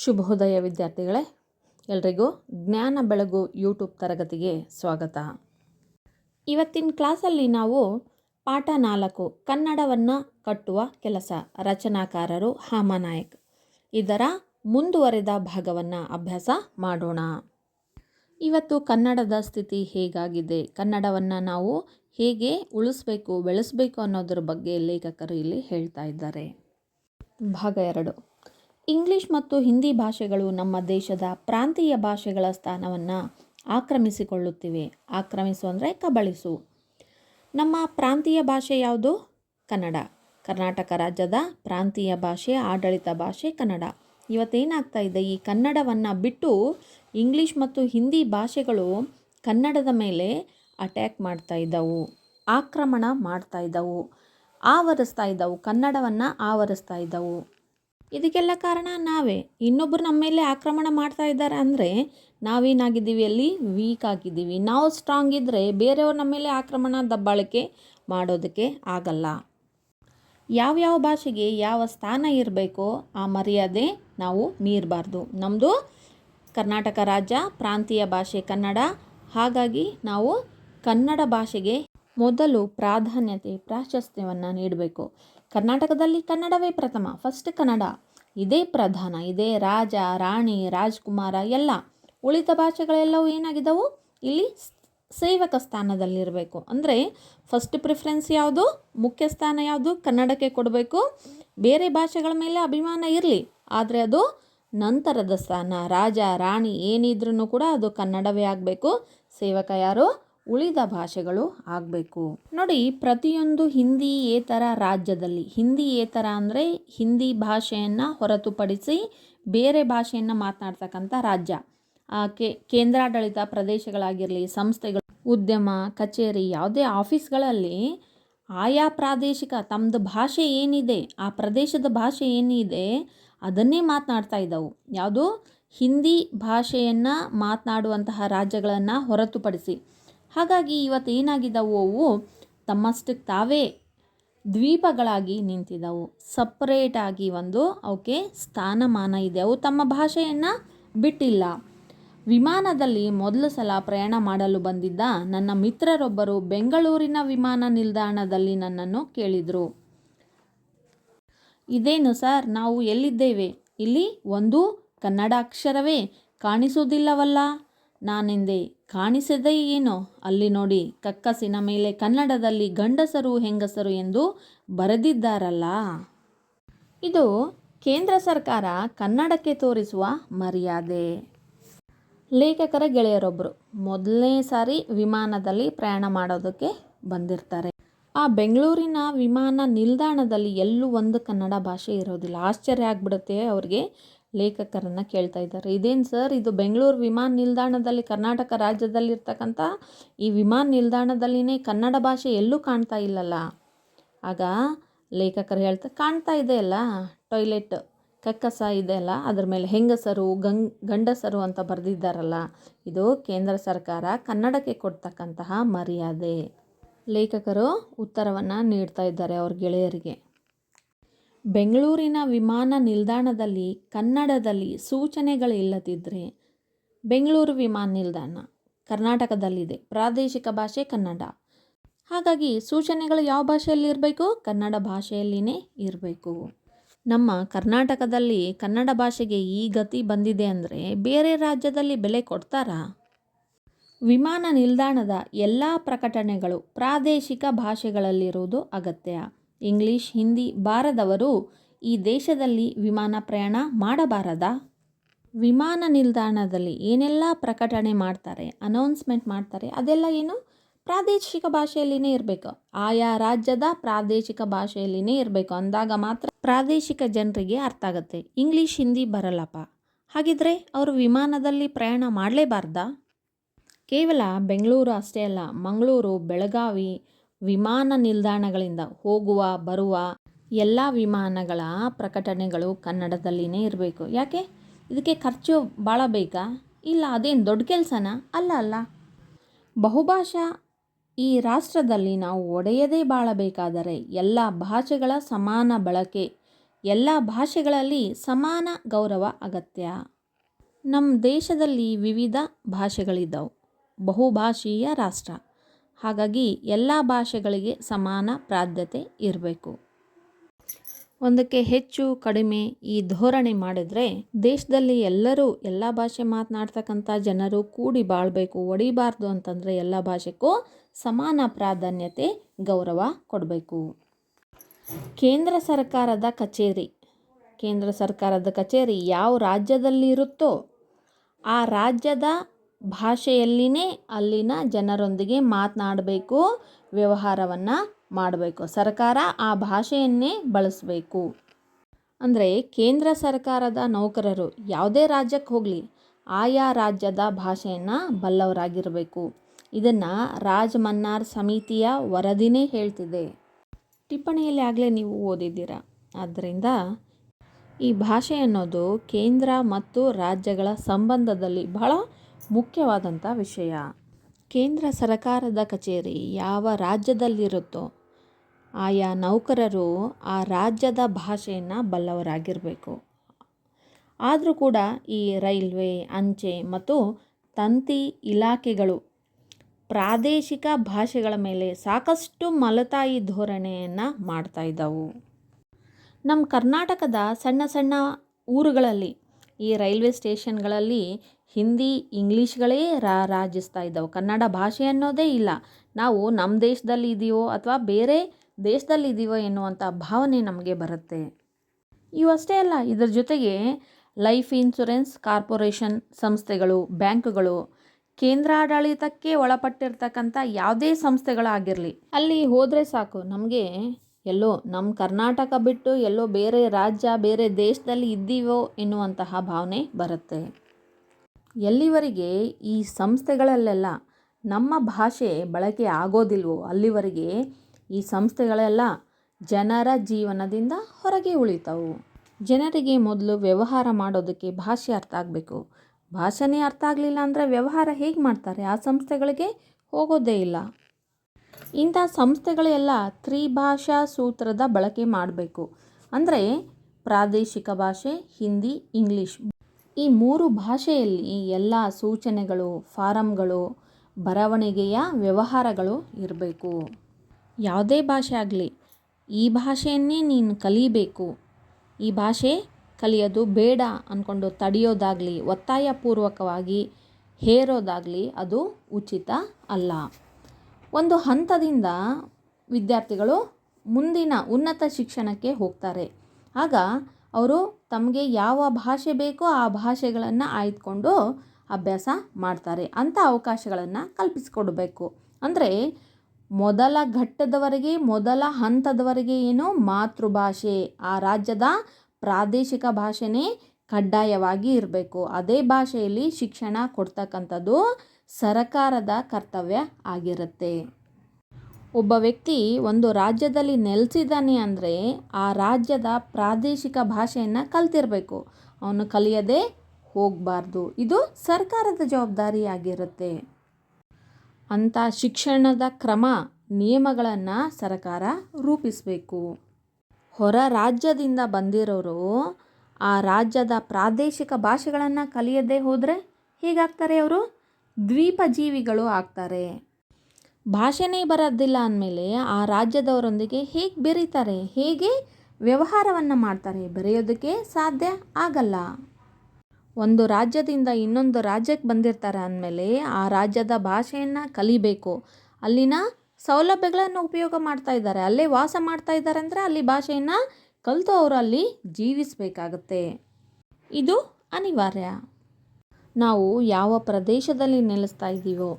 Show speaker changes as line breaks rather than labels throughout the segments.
ಶುಭೋದಯ ವಿದ್ಯಾರ್ಥಿಗಳೇ, ಎಲ್ರಿಗೂ ಜ್ಞಾನ ಬೆಳಗು ಯೂಟ್ಯೂಬ್ ತರಗತಿಗೆ ಸ್ವಾಗತ. ಇವತ್ತಿನ ಕ್ಲಾಸಲ್ಲಿ ನಾವು ಪಾಠ ನಾಲ್ಕು, ಕನ್ನಡವನ್ನು ಕಟ್ಟುವ ಕೆಲಸ, ರಚನಾಕಾರರು ಹಾಮನಾಯಕ್. ಇದರ ಮುಂದುವರೆದ ಭಾಗವನ್ನು ಅಭ್ಯಾಸ ಮಾಡೋಣ. ಇವತ್ತು ಕನ್ನಡದ ಸ್ಥಿತಿ ಹೇಗಾಗಿದೆ, ಕನ್ನಡವನ್ನು ನಾವು ಹೇಗೆ ಉಳಿಸ್ಬೇಕು, ಬೆಳೆಸಬೇಕು ಅನ್ನೋದ್ರ ಬಗ್ಗೆ ಲೇಖಕರು ಇಲ್ಲಿ ಹೇಳ್ತಾ ಇದ್ದಾರೆ. ಭಾಗ ಎರಡು ಇಂಗ್ಲಿಷ್ ಮತ್ತು ಹಿಂದಿ ಭಾಷೆಗಳು ನಮ್ಮ ದೇಶದ ಪ್ರಾಂತೀಯ ಭಾಷೆಗಳ ಸ್ಥಾನವನ್ನು ಆಕ್ರಮಿಸಿಕೊಳ್ಳುತ್ತಿವೆ. ಆಕ್ರಮಿಸು ಅಂದರೆ ಕಬಳಿಸು. ನಮ್ಮ ಪ್ರಾಂತೀಯ ಭಾಷೆ ಯಾವುದು? ಕನ್ನಡ. ಕರ್ನಾಟಕ ರಾಜ್ಯದ ಪ್ರಾಂತೀಯ ಭಾಷೆ, ಆಡಳಿತ ಭಾಷೆ ಕನ್ನಡ. ಇವತ್ತೇನಾಗ್ತಾ ಇದೆ? ಈ ಕನ್ನಡವನ್ನು ಬಿಟ್ಟು ಇಂಗ್ಲೀಷ್ ಮತ್ತು ಹಿಂದಿ ಭಾಷೆಗಳು ಕನ್ನಡದ ಮೇಲೆ ಅಟ್ಯಾಕ್ ಮಾಡ್ತಾ ಇದ್ದವು, ಆಕ್ರಮಣ ಮಾಡ್ತಾ ಇದ್ದವು, ಆವರಿಸ್ತಾ ಇದ್ದವು, ಕನ್ನಡವನ್ನು ಆವರಿಸ್ತಾ ಇದ್ದವು. ಇದಕ್ಕೆಲ್ಲ ಕಾರಣ ನಾವೇ. ಇನ್ನೊಬ್ಬರು ನಮ್ಮ ಮೇಲೆ ಆಕ್ರಮಣ ಮಾಡ್ತಾ ಇದ್ದಾರೆ ಅಂದರೆ ನಾವೇನಾಗಿದ್ದೀವಿ ಅಲ್ಲಿ ವೀಕ್ ಆಗಿದ್ದೀವಿ. ನಾವು ಸ್ಟ್ರಾಂಗ್ ಇದ್ದರೆ ಬೇರೆಯವ್ರ ನಮ್ಮ ಮೇಲೆ ಆಕ್ರಮಣ, ದಬ್ಬಾಳಿಕೆ ಮಾಡೋದಕ್ಕೆ ಆಗಲ್ಲ. ಯಾವ್ಯಾವ ಭಾಷೆಗೆ ಯಾವ ಸ್ಥಾನ ಇರಬೇಕೋ ಆ ಮರ್ಯಾದೆ ನಾವು ಮೀರಬಾರ್ದು. ನಮ್ಮದು ಕರ್ನಾಟಕ ರಾಜ್ಯ, ಪ್ರಾಂತೀಯ ಭಾಷೆ ಕನ್ನಡ. ಹಾಗಾಗಿ ನಾವು ಕನ್ನಡ ಭಾಷೆಗೆ ಮೊದಲು ಪ್ರಾಧಾನ್ಯತೆ, ಪ್ರಾಶಸ್ತ್ಯವನ್ನು ನೀಡಬೇಕು. ಕರ್ನಾಟಕದಲ್ಲಿ ಕನ್ನಡವೇ ಪ್ರಥಮ ಫಸ್ಟ್ ಕನ್ನಡ. ಇದೇ ಪ್ರಧಾನ, ಇದೇ ರಾಜ, ರಾಣಿ, ರಾಜ್ಕುಮಾರ, ಎಲ್ಲ ಉಳಿದ ಭಾಷೆಗಳೆಲ್ಲವೂ ಏನಾಗಿದ್ದವು? ಇಲ್ಲಿ ಸೇವಕ ಸ್ಥಾನದಲ್ಲಿರಬೇಕು. ಅಂದರೆ ಫಸ್ಟ್ ಪ್ರಿಫರೆನ್ಸ್ ಯಾವುದು? ಮುಖ್ಯ ಸ್ಥಾನ ಯಾವುದು? ಕನ್ನಡಕ್ಕೆ ಕೊಡಬೇಕು. ಬೇರೆ ಭಾಷೆಗಳ ಮೇಲೆ ಅಭಿಮಾನ ಇರಲಿ, ಆದರೆ ಅದು ನಂತರದ ಸ್ಥಾನ. ರಾಜ, ರಾಣಿ ಏನಿದ್ರೂ ಕೂಡ ಅದು ಕನ್ನಡವೇ ಆಗಬೇಕು. ಸೇವಕ ಯಾರು? ಉಳಿದ ಭಾಷೆಗಳು ಆಗಬೇಕು. ನೋಡಿ, ಪ್ರತಿಯೊಂದು ಹಿಂದಿಯೇತರ ರಾಜ್ಯದಲ್ಲಿ ಹಿಂದಿಯೇತರ ಅಂದರೆ ಹಿಂದಿ ಭಾಷೆಯನ್ನು ಹೊರತುಪಡಿಸಿ ಬೇರೆ ಭಾಷೆಯನ್ನು ಮಾತನಾಡ್ತಕ್ಕಂಥ ರಾಜ್ಯ. ಕೆ, ಕೇಂದ್ರಾಡಳಿತ ಪ್ರದೇಶಗಳಾಗಿರಲಿ, ಸಂಸ್ಥೆಗಳು, ಉದ್ಯಮ, ಕಚೇರಿ, ಯಾವುದೇ ಆಫೀಸ್ಗಳಲ್ಲಿ ಆಯಾ ಪ್ರಾದೇಶಿಕ ತಮ್ಮದು ಭಾಷೆ ಏನಿದೆ, ಆ ಪ್ರದೇಶದ ಭಾಷೆ ಏನಿದೆ, ಅದನ್ನೇ ಮಾತನಾಡ್ತಾ ಇದ್ದವು. ಯಾವುದು? ಹಿಂದಿ ಭಾಷೆಯನ್ನು ಮಾತನಾಡುವಂತಹ ರಾಜ್ಯಗಳನ್ನು ಹೊರತುಪಡಿಸಿ. ಹಾಗಾಗಿ ಇವತ್ತು ಏನಾಗಿದ್ದವು ಅವು? ತಮ್ಮಷ್ಟಕ್ಕೆ ತಾವೇ ದ್ವೀಪಗಳಾಗಿ ನಿಂತಿದ್ದವು. ಸಪ್ರೇಟಾಗಿ ಒಂದು ಅವಕ್ಕೆ ಸ್ಥಾನಮಾನ ಇದೆ. ಅವು ತಮ್ಮ ಭಾಷೆಯನ್ನು ಬಿಟ್ಟಿಲ್ಲ. ವಿಮಾನದಲ್ಲಿ ಮೊದಲು ಸಲ ಪ್ರಯಾಣ ಮಾಡಲು ಬಂದಿದ್ದ ನನ್ನ ಮಿತ್ರರೊಬ್ಬರು ಬೆಂಗಳೂರಿನ ವಿಮಾನ ನಿಲ್ದಾಣದಲ್ಲಿ ನನ್ನನ್ನು ಕೇಳಿದರು. ಇದೇನು ಸರ್? ನಾವು ಎಲ್ಲಿದ್ದೇವೆ? ಇಲ್ಲಿ ಒಂದು ಕನ್ನಡ ಅಕ್ಷರವೇ ಕಾಣಿಸುವುದಿಲ್ಲವಲ್ಲ? ನಾನೆಂದೆ ಕಾಣಿಸದೇ ಏನೋ? ಅಲ್ಲಿ ನೋಡಿ ಕಕ್ಕಸಿನ ಮೇಲೆ ಕನ್ನಡದಲ್ಲಿ ಗಂಡಸರು, ಹೆಂಗಸರು ಎಂದು ಬರೆದಿದ್ದಾರಲ್ಲ. ಇದು ಕೇಂದ್ರ ಸರ್ಕಾರ ಕನ್ನಡಕ್ಕೆ ತೋರಿಸುವ ಮರ್ಯಾದೆ. ಲೇಖಕರ ಗೆಳೆಯರೊಬ್ಬರು ಮೊದಲನೇ ಸಾರಿ ವಿಮಾನದಲ್ಲಿ ಪ್ರಯಾಣ ಮಾಡೋದಕ್ಕೆ ಬಂದಿರ್ತಾರೆ. ಆ ಬೆಂಗಳೂರಿನ ವಿಮಾನ ನಿಲ್ದಾಣದಲ್ಲಿ ಎಲ್ಲೂ ಒಂದು ಕನ್ನಡ ಭಾಷೆ ಇರೋದಿಲ್ಲ. ಆಶ್ಚರ್ಯ ಆಗಿಬಿಡುತ್ತೆ ಅವ್ರಿಗೆ. ಲೇಖಕರನ್ನು ಕೇಳ್ತಾ ಇದ್ದಾರೆ. ಇದೇನು ಸರ್? ಇದು ಬೆಂಗಳೂರು ವಿಮಾನ ನಿಲ್ದಾಣದಲ್ಲಿ ಕರ್ನಾಟಕ ರಾಜ್ಯದಲ್ಲಿರ್ತಕ್ಕಂಥ ಈ ವಿಮಾನ ನಿಲ್ದಾಣದಲ್ಲಿನೇ ಕನ್ನಡ ಭಾಷೆ ಎಲ್ಲೂ ಕಾಣ್ತಾ ಇಲ್ಲಲ್ಲ. ಆಗ ಲೇಖಕರು ಹೇಳ್ತಾ, ಕಾಣ್ತಾ ಇದೆ ಅಲ್ಲ, ಟಾಯ್ಲೆಟ್ ಕಕ್ಕಸ ಇದೆ ಅಲ್ಲ, ಅದ್ರ ಮೇಲೆ ಹೆಂಗಸರು, ಗಂಗ್, ಗಂಡಸರು ಅಂತ ಬರೆದಿದ್ದಾರಲ್ಲ, ಇದು ಕೇಂದ್ರ ಸರ್ಕಾರ ಕನ್ನಡಕ್ಕೆ ಕೊಡ್ತಕ್ಕಂತಹ ಮರ್ಯಾದೆ. ಲೇಖಕರು ಉತ್ತರವನ್ನು ನೀಡ್ತಾ ಇದ್ದಾರೆ ಅವ್ರ ಗೆಳೆಯರಿಗೆ. ಬೆಂಗಳೂರಿನ ವಿಮಾನ ನಿಲ್ದಾಣದಲ್ಲಿ ಕನ್ನಡದಲ್ಲಿ ಸೂಚನೆಗಳಿಲ್ಲದಿದ್ದರೆ ಬೆಂಗಳೂರು ವಿಮಾನ ನಿಲ್ದಾಣ ಕರ್ನಾಟಕದಲ್ಲಿದೆ. ಪ್ರಾದೇಶಿಕ ಭಾಷೆ ಕನ್ನಡ. ಹಾಗಾಗಿ ಸೂಚನೆಗಳು ಯಾವ ಭಾಷೆಯಲ್ಲಿ ಇರಬೇಕು? ಕನ್ನಡ ಭಾಷೆಯಲ್ಲಿನೇ ಇರಬೇಕು. ನಮ್ಮ ಕರ್ನಾಟಕದಲ್ಲಿ ಕನ್ನಡ ಭಾಷೆಗೆ ಈ ಗತಿ ಬಂದಿದೆ ಅಂದರೆ ಬೇರೆ ರಾಜ್ಯದಲ್ಲಿ ಬೆಲೆ ಕೊಡ್ತಾರಾ? ವಿಮಾನ ನಿಲ್ದಾಣದ ಎಲ್ಲ ಪ್ರಕಟಣೆಗಳು ಪ್ರಾದೇಶಿಕ ಭಾಷೆಗಳಲ್ಲಿರುವುದು ಅಗತ್ಯ. ಇಂಗ್ಲಿಷ್, ಹಿಂದಿ ಬಾರದವರು ಈ ದೇಶದಲ್ಲಿ ವಿಮಾನ ಪ್ರಯಾಣ ಮಾಡಬಾರದಾ? ವಿಮಾನ ನಿಲ್ದಾಣದಲ್ಲಿ ಏನೆಲ್ಲ ಪ್ರಕಟಣೆ ಮಾಡ್ತಾರೆ, ಅನೌನ್ಸ್ಮೆಂಟ್ ಮಾಡ್ತಾರೆ, ಅದೆಲ್ಲ ಏನು ಪ್ರಾದೇಶಿಕ ಭಾಷೆಯಲ್ಲಿನೇ ಇರಬೇಕು. ಆಯಾ ರಾಜ್ಯದ ಪ್ರಾದೇಶಿಕ ಭಾಷೆಯಲ್ಲಿನೇ ಇರಬೇಕು. ಅಂದಾಗ ಮಾತ್ರ ಪ್ರಾದೇಶಿಕ ಜನರಿಗೆ ಅರ್ಥ ಆಗುತ್ತೆ. ಇಂಗ್ಲೀಷ್, ಹಿಂದಿ ಬರಲ್ಲಪ್ಪ. ಹಾಗಿದ್ರೆ ಅವರು ವಿಮಾನದಲ್ಲಿ ಪ್ರಯಾಣ ಮಾಡಲೇಬಾರ್ದಾ? ಕೇವಲ ಬೆಂಗಳೂರು ಅಷ್ಟೇ ಅಲ್ಲ, ಮಂಗಳೂರು, ಬೆಳಗಾವಿ ವಿಮಾನ ನಿಲ್ದಾಣಗಳಿಂದ ಹೋಗುವ, ಬರುವ ಎಲ್ಲ ವಿಮಾನಗಳ ಪ್ರಕಟಣೆಗಳು ಕನ್ನಡದಲ್ಲಿನೇ ಇರಬೇಕು. ಯಾಕೆ? ಇದಕ್ಕೆ ಖರ್ಚು ಭಾಳ ಬೇಕಾ? ಇಲ್ಲ, ಅದೇನು ದೊಡ್ಡ ಕೆಲಸನ? ಅಲ್ಲ ಅಲ್ಲ. ಬಹುಭಾಷಾ ಈ ರಾಷ್ಟ್ರದಲ್ಲಿ ನಾವು ಒಡೆಯದೇ ಬಾಳಬೇಕಾದರೆ ಎಲ್ಲ ಭಾಷೆಗಳ ಸಮಾನ ಬಳಕೆ, ಎಲ್ಲ ಭಾಷೆಗಳಲ್ಲಿ ಸಮಾನ ಗೌರವ ಅಗತ್ಯ. ನಮ್ಮ ದೇಶದಲ್ಲಿ ವಿವಿಧ ಭಾಷೆಗಳಿದ್ದಾವೆ ಬಹುಭಾಷೀಯ ರಾಷ್ಟ್ರ. ಹಾಗಾಗಿ ಎಲ್ಲ ಭಾಷೆಗಳಿಗೆ ಸಮಾನ ಪ್ರಾಧ್ಯತೆ ಇರಬೇಕು. ಒಂದಕ್ಕೆ ಹೆಚ್ಚು, ಕಡಿಮೆ ಈ ಧೋರಣೆ ಮಾಡಿದರೆ ದೇಶದಲ್ಲಿ ಎಲ್ಲರೂ ಎಲ್ಲ ಭಾಷೆ ಮಾತನಾಡ್ತಕ್ಕಂಥ ಜನರು ಕೂಡಿ ಬಾಳಬೇಕು, ಒಡಿಬಾರ್ದು ಅಂತಂದರೆ ಎಲ್ಲ ಭಾಷೆಗೂ ಸಮಾನ ಪ್ರಾಧಾನ್ಯತೆ, ಗೌರವ ಕೊಡಬೇಕು. ಕೇಂದ್ರ ಸರ್ಕಾರದ ಕಚೇರಿ. ಕೇಂದ್ರ ಸರ್ಕಾರದ ಕಚೇರಿ ಯಾವ ರಾಜ್ಯದಲ್ಲಿ ಇರುತ್ತೋ ಆ ರಾಜ್ಯದ ಭಾಷೆಯಲ್ಲಿನೇ ಅಲ್ಲಿನ ಜನರೊಂದಿಗೆ ಮಾತನಾಡಬೇಕು, ವ್ಯವಹಾರವನ್ನು ಮಾಡಬೇಕು. ಸರ್ಕಾರ ಆ ಭಾಷೆಯನ್ನೇ ಬಳಸಬೇಕು. ಅಂದರೆ ಕೇಂದ್ರ ಸರ್ಕಾರದ ನೌಕರರು ಯಾವುದೇ ರಾಜ್ಯಕ್ಕೆ ಹೋಗಲಿ ಆಯಾ ರಾಜ್ಯದ ಭಾಷೆಯನ್ನು ಬಲ್ಲವರಾಗಿರಬೇಕು. ಇದನ್ನು ರಾಜ್ ಮನ್ನಾರ್ ಸಮಿತಿಯ ವರದಿನೇ ಹೇಳ್ತಿದೆ. ಟಿಪ್ಪಣಿಯಲ್ಲಿ ಆಗಲೇ ನೀವು ಓದಿದ್ದೀರ? ಆದ್ದರಿಂದ ಈ ಭಾಷೆ ಅನ್ನೋದು ಕೇಂದ್ರ ಮತ್ತು ರಾಜ್ಯಗಳ ಸಂಬಂಧದಲ್ಲಿ ಬಹಳ ಮುಖ್ಯವಾದಂಥ ವಿಷಯ. ಕೇಂದ್ರ ಸರ್ಕಾರದ ಕಚೇರಿ ಯಾವ ರಾಜ್ಯದಲ್ಲಿರುತ್ತೋ ಆಯಾ ನೌಕರರು ಆ ರಾಜ್ಯದ ಭಾಷೆಯನ್ನು ಬಲ್ಲವರಾಗಿರಬೇಕು. ಆದರೂ ಕೂಡ ಈ ರೈಲ್ವೆ, ಅಂಚೆ ಮತ್ತು ತಂತಿ ಇಲಾಖೆಗಳು ಪ್ರಾದೇಶಿಕ ಭಾಷೆಗಳ ಮೇಲೆ ಸಾಕಷ್ಟು ಮಲತಾಯಿ ಧೋರಣೆಯನ್ನು ಮಾಡ್ತಾ ಇದ್ದವು. ನಮ್ಮ ಕರ್ನಾಟಕದ ಸಣ್ಣ ಸಣ್ಣ ಊರುಗಳಲ್ಲಿ ಈ ರೈಲ್ವೆ ಸ್ಟೇಷನ್ಗಳಲ್ಲಿ ಹಿಂದಿ ಇಂಗ್ಲೀಷ್ಗಳೇ ರಾ ರಾಜಿಸ್ತಾ ಇದ್ದವು. ಕನ್ನಡ ಭಾಷೆ ಅನ್ನೋದೇ ಇಲ್ಲ. ನಾವು ನಮ್ಮ ದೇಶದಲ್ಲಿ ಇದೆಯೋ ಅಥವಾ ಬೇರೆ ದೇಶದಲ್ಲಿ ಇದೀವೋ ಎನ್ನುವಂಥ ಭಾವನೆ ನಮಗೆ ಬರುತ್ತೆ. ಇವಷ್ಟೇ ಅಲ್ಲ, ಇದರ ಜೊತೆಗೆ ಲೈಫ್ ಇನ್ಶೂರೆನ್ಸ್ ಕಾರ್ಪೊರೇಷನ್ ಸಂಸ್ಥೆಗಳು, ಬ್ಯಾಂಕ್ಗಳು ಕೇಂದ್ರಾಡಳಿತಕ್ಕೆ ಒಳಪಟ್ಟಿರ್ತಕ್ಕಂಥ ಯಾವುದೇ ಸಂಸ್ಥೆಗಳಾಗಿರಲಿ, ಅಲ್ಲಿ ಹೋದರೆ ಸಾಕು. ನಮಗೆ ಎಲ್ಲೋ ನಮ್ಮ ಕರ್ನಾಟಕ ಬಿಟ್ಟು ಎಲ್ಲೋ ಬೇರೆ ರಾಜ್ಯ, ಬೇರೆ ದೇಶದಲ್ಲಿ ಇದ್ದೀವೋ ಎನ್ನುವಂತಹ ಭಾವನೆ ಬರುತ್ತೆ. ಎಲ್ಲಿವರೆಗೆ ಈ ಸಂಸ್ಥೆಗಳಲ್ಲೆಲ್ಲ ನಮ್ಮ ಭಾಷೆ ಬಳಕೆ ಆಗೋದಿಲ್ವೋ, ಅಲ್ಲಿವರೆಗೆ ಈ ಸಂಸ್ಥೆಗಳೆಲ್ಲ ಜನರ ಜೀವನದಿಂದ ಹೊರಗೆ ಉಳಿತಾವು. ಜನರಿಗೆ ಮೊದಲು ವ್ಯವಹಾರ ಮಾಡೋದಕ್ಕೆ ಭಾಷೆ ಅರ್ಥ ಆಗಬೇಕು. ಭಾಷೆನೇ ಅರ್ಥ ಆಗಲಿಲ್ಲ ಅಂದರೆ ವ್ಯವಹಾರ ಹೇಗೆ ಮಾಡ್ತಾರೆ? ಆ ಸಂಸ್ಥೆಗಳಿಗೆ ಹೋಗೋದೇ ಇಲ್ಲ. ಇಂಥ ಸಂಸ್ಥೆಗಳೆಲ್ಲ ತ್ರಿಭಾಷಾ ಸೂತ್ರದ ಬಳಕೆ ಮಾಡಬೇಕು. ಅಂದರೆ ಪ್ರಾದೇಶಿಕ ಭಾಷೆ, ಹಿಂದಿ, ಇಂಗ್ಲೀಷ್ ಈ ಮೂರು ಭಾಷೆಯಲ್ಲಿ ಎಲ್ಲ ಸೂಚನೆಗಳು ಫಾರಮ್ಗಳು ಬರವಣಿಗೆಯ ವ್ಯವಹಾರಗಳು ಇರಬೇಕು. ಯಾವುದೇ ಭಾಷೆ ಆಗಲಿ, ಈ ಭಾಷೆಯನ್ನೇ ನೀನು ಕಲಿಬೇಕು. ಈ ಭಾಷೆ ಕಲಿಯೋದು ಬೇಡ ಅಂದ್ಕೊಂಡು ತಡೆಯೋದಾಗಲಿ, ಒತ್ತಾಯಪೂರ್ವಕವಾಗಿ ಹೇರೋದಾಗಲಿ ಅದು ಉಚಿತ ಅಲ್ಲ. ಒಂದು ಹಂತದಿಂದ ವಿದ್ಯಾರ್ಥಿಗಳು ಮುಂದಿನ ಉನ್ನತ ಶಿಕ್ಷಣಕ್ಕೆ ಹೋಗ್ತಾರೆ. ಆಗ ಅವರು ತಮಗೆ ಯಾವ ಭಾಷೆ ಬೇಕೋ ಆ ಭಾಷೆಗಳನ್ನು ಆಯ್ದುಕೊಂಡು ಅಭ್ಯಾಸ ಮಾಡ್ತಾರೆ. ಅಂಥ ಅವಕಾಶಗಳನ್ನು ಕಲ್ಪಿಸಿಕೊಡಬೇಕು. ಅಂದರೆ ಮೊದಲ ಘಟ್ಟದವರೆಗೆ, ಮೊದಲ ಹಂತದವರೆಗೆ ಏನು ಮಾತೃಭಾಷೆ, ಆ ರಾಜ್ಯದ ಪ್ರಾದೇಶಿಕ ಭಾಷೆನೇ ಕಡ್ಡಾಯವಾಗಿ ಇರಬೇಕು. ಅದೇ ಭಾಷೆಯಲ್ಲಿ ಶಿಕ್ಷಣ ಕೊಡ್ತಕ್ಕಂಥದ್ದು ಸರಕಾರದ ಕರ್ತವ್ಯ ಆಗಿರುತ್ತೆ. ಒಬ್ಬ ವ್ಯಕ್ತಿ ಒಂದು ರಾಜ್ಯದಲ್ಲಿ ನೆಲೆಸಿದ್ದಾನೆ ಅಂದರೆ ಆ ರಾಜ್ಯದ ಪ್ರಾದೇಶಿಕ ಭಾಷೆಯನ್ನು ಕಲ್ತಿರಬೇಕು. ಅವನು ಕಲಿಯದೆ ಹೋಗಬಾರ್ದು. ಇದು ಸರ್ಕಾರದ ಜವಾಬ್ದಾರಿಯಾಗಿರುತ್ತೆ. ಅಂಥ ಶಿಕ್ಷಣದ ಕ್ರಮ, ನಿಯಮಗಳನ್ನು ಸರ್ಕಾರ ರೂಪಿಸಬೇಕು. ಹೊರ ರಾಜ್ಯದಿಂದ ಬಂದಿರೋರು ಆ ರಾಜ್ಯದ ಪ್ರಾದೇಶಿಕ ಭಾಷೆಗಳನ್ನು ಕಲಿಯದೇ ಹೋದರೆ ಹೇಗಾಗ್ತಾರೆ ಅವರು? ದ್ವೀಪ ಜೀವಿಗಳು ಆಗ್ತಾರೆ. ಭಾಷೆನೇ ಬರೋದಿಲ್ಲ ಅಂದಮೇಲೆ ಆ ರಾಜ್ಯದವರೊಂದಿಗೆ ಹೇಗೆ ಬೆರೀತಾರೆ, ಹೇಗೆ ವ್ಯವಹಾರವನ್ನು ಮಾಡ್ತಾರೆ ಬೆರೆಯೋದಕ್ಕೆ ಸಾಧ್ಯ ಆಗಲ್ಲ. ಒಂದು ರಾಜ್ಯದಿಂದ ಇನ್ನೊಂದು ರಾಜ್ಯಕ್ಕೆ ಬಂದಿರ್ತಾರೆ ಅಂದಮೇಲೆ ಆ ರಾಜ್ಯದ ಭಾಷೆಯನ್ನು ಕಲಿಬೇಕು. ಅಲ್ಲಿನ ಸೌಲಭ್ಯಗಳನ್ನು ಉಪಯೋಗ ಮಾಡ್ತಾ ಇದ್ದಾರೆ. ಅಲ್ಲೇ ವಾಸ ಮಾಡ್ತಾ ಇದ್ದಾರೆ ಅಂದರೆ ಅಲ್ಲಿ ಭಾಷೆಯನ್ನು ಕಲಿತು ಅವರು ಅಲ್ಲಿ ಜೀವಿಸಬೇಕಾಗತ್ತೆ. ಇದು ಅನಿವಾರ್ಯ. ನಾವು ಯಾವ ಪ್ರದೇಶದಲ್ಲಿ ನೆಲೆಸ್ತಾ ಇದ್ದೀವೋ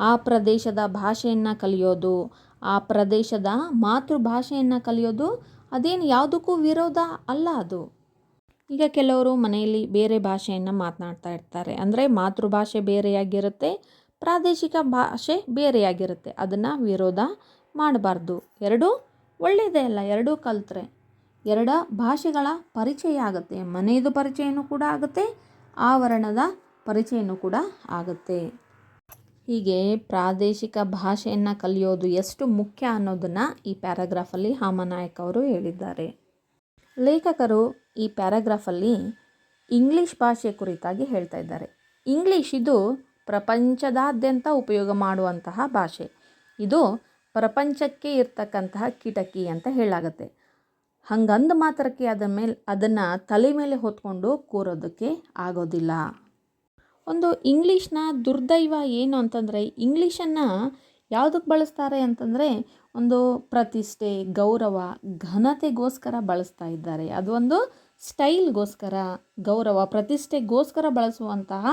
ಆ ಪ್ರದೇಶದ ಭಾಷೆಯನ್ನು ಕಲಿಯೋದು, ಆ ಪ್ರದೇಶದ ಮಾತೃಭಾಷೆಯನ್ನು ಕಲಿಯೋದು ಅದೇನು ಯಾವುದಕ್ಕೂ ವಿರೋಧ ಅಲ್ಲ ಅದು. ಈಗ ಕೆಲವರು ಮನೆಯಲ್ಲಿ ಬೇರೆ ಭಾಷೆಯನ್ನು ಮಾತನಾಡ್ತಾ ಇರ್ತಾರೆ. ಅಂದರೆ ಮಾತೃಭಾಷೆ ಬೇರೆಯಾಗಿರುತ್ತೆ, ಪ್ರಾದೇಶಿಕ ಭಾಷೆ ಬೇರೆಯಾಗಿರುತ್ತೆ. ಅದನ್ನು ವಿರೋಧ ಮಾಡಬಾರ್ದು. ಎರಡೂ ಒಳ್ಳೆಯದೇ ಅಲ್ಲ, ಎರಡೂ ಕಲಿತ್ರೆ. ಎರಡ ಭಾಷೆಗಳ ಪರಿಚಯ ಆಗುತ್ತೆ. ಮನೆಯದು ಪರಿಚಯನೂ ಕೂಡ ಆಗುತ್ತೆ, ಆವರಣದ ಪರಿಚಯನೂ ಕೂಡ ಆಗುತ್ತೆ. ಹೀಗೆ ಪ್ರಾದೇಶಿಕ ಭಾಷೆಯನ್ನು ಕಲಿಯೋದು ಎಷ್ಟು ಮುಖ್ಯ ಅನ್ನೋದನ್ನು ಈ ಪ್ಯಾರಾಗ್ರಾಫಲ್ಲಿ ಹಾಮನಾಯಕ್ ಅವರು ಹೇಳಿದ್ದಾರೆ. ಲೇಖಕರು ಈ ಪ್ಯಾರಾಗ್ರಾಫಲ್ಲಿ ಇಂಗ್ಲೀಷ್ ಭಾಷೆ ಕುರಿತಾಗಿ ಹೇಳ್ತಾ ಇದ್ದಾರೆ. ಇಂಗ್ಲೀಷ್ ಇದು ಪ್ರಪಂಚದಾದ್ಯಂತ ಉಪಯೋಗ ಮಾಡುವಂತಹ ಭಾಷೆ. ಇದು ಪ್ರಪಂಚಕ್ಕೆ ಇರ್ತಕ್ಕಂತಹ ಕಿಟಕಿ ಅಂತ ಹೇಳಾಗತ್ತೆ ಹಂಗಂದ ಮಾತ್ರಕ್ಕೆ ಅದ ಮೇಲೆ ಅದನ್ನು ತಲೆ ಮೇಲೆ ಹೊತ್ಕೊಂಡು ಕೂರೋದಕ್ಕೆ ಆಗೋದಿಲ್ಲ. ಒಂದು ಇಂಗ್ಲೀಷ್ನ ದುರ್ದೈವ ಏನು ಅಂತಂದರೆ, ಇಂಗ್ಲೀಷನ್ನು ಯಾವುದಕ್ಕೆ ಬಳಸ್ತಾರೆ ಅಂತಂದರೆ, ಒಂದು ಪ್ರತಿಷ್ಠೆ, ಗೌರವ, ಘನತೆಗೋಸ್ಕರ ಬಳಸ್ತಾ ಇದ್ದಾರೆ. ಅದು ಒಂದು ಸ್ಟೈಲ್ಗೋಸ್ಕರ, ಗೌರವ, ಪ್ರತಿಷ್ಠೆಗೋಸ್ಕರ ಬಳಸುವಂತಹ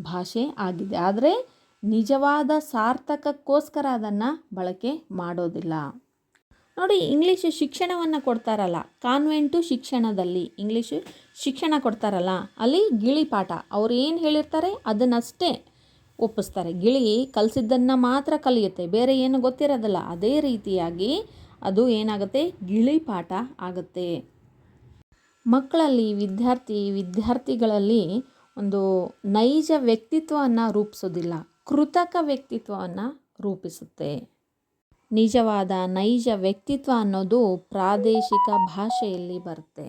ಭಾಷೆ ಆಗಿದೆ. ಆದರೆ ನಿಜವಾದ ಸಾರ್ಥಕಕ್ಕೋಸ್ಕರ ಅದನ್ನು ಬಳಕೆ ಮಾಡೋದಿಲ್ಲ. ನೋಡಿ, ಇಂಗ್ಲೀಷ್ ಶಿಕ್ಷಣವನ್ನು ಕೊಡ್ತಾರಲ್ಲ, ಕಾನ್ವೆಂಟು ಶಿಕ್ಷಣದಲ್ಲಿ ಇಂಗ್ಲೀಷ್ ಶಿಕ್ಷಣ ಕೊಡ್ತಾರಲ್ಲ, ಅಲ್ಲಿ ಗಿಳಿ ಪಾಠ. ಅವ್ರು ಏನು ಹೇಳಿರ್ತಾರೆ, ಅದನ್ನಷ್ಟೇ ಒಪ್ಪಿಸ್ತಾರೆ. ಗಿಳಿ ಕಲಿಸಿದ್ದನ್ನು ಮಾತ್ರ ಕಲಿಯುತ್ತೆ. ಬೇರೆ ಏನು ಗೊತ್ತಿರೋದಿಲ್ಲ. ಅದೇ ರೀತಿಯಾಗಿ ಅದು ಏನಾಗುತ್ತೆ? ಗಿಳಿ ಪಾಠ ಆಗುತ್ತೆ. ಮಕ್ಕಳಲ್ಲಿ, ವಿದ್ಯಾರ್ಥಿ, ವಿದ್ಯಾರ್ಥಿಗಳಲ್ಲಿ ಒಂದು ನೈಜ ವ್ಯಕ್ತಿತ್ವವನ್ನು ರೂಪಿಸೋದಿಲ್ಲ. ಕೃತಕ ವ್ಯಕ್ತಿತ್ವವನ್ನು ರೂಪಿಸುತ್ತೆ. ನಿಜವಾದ ನೈಜ ವ್ಯಕ್ತಿತ್ವ ಅನ್ನೋದು ಪ್ರಾದೇಶಿಕ ಭಾಷೆಯಲ್ಲಿ ಬರುತ್ತೆ.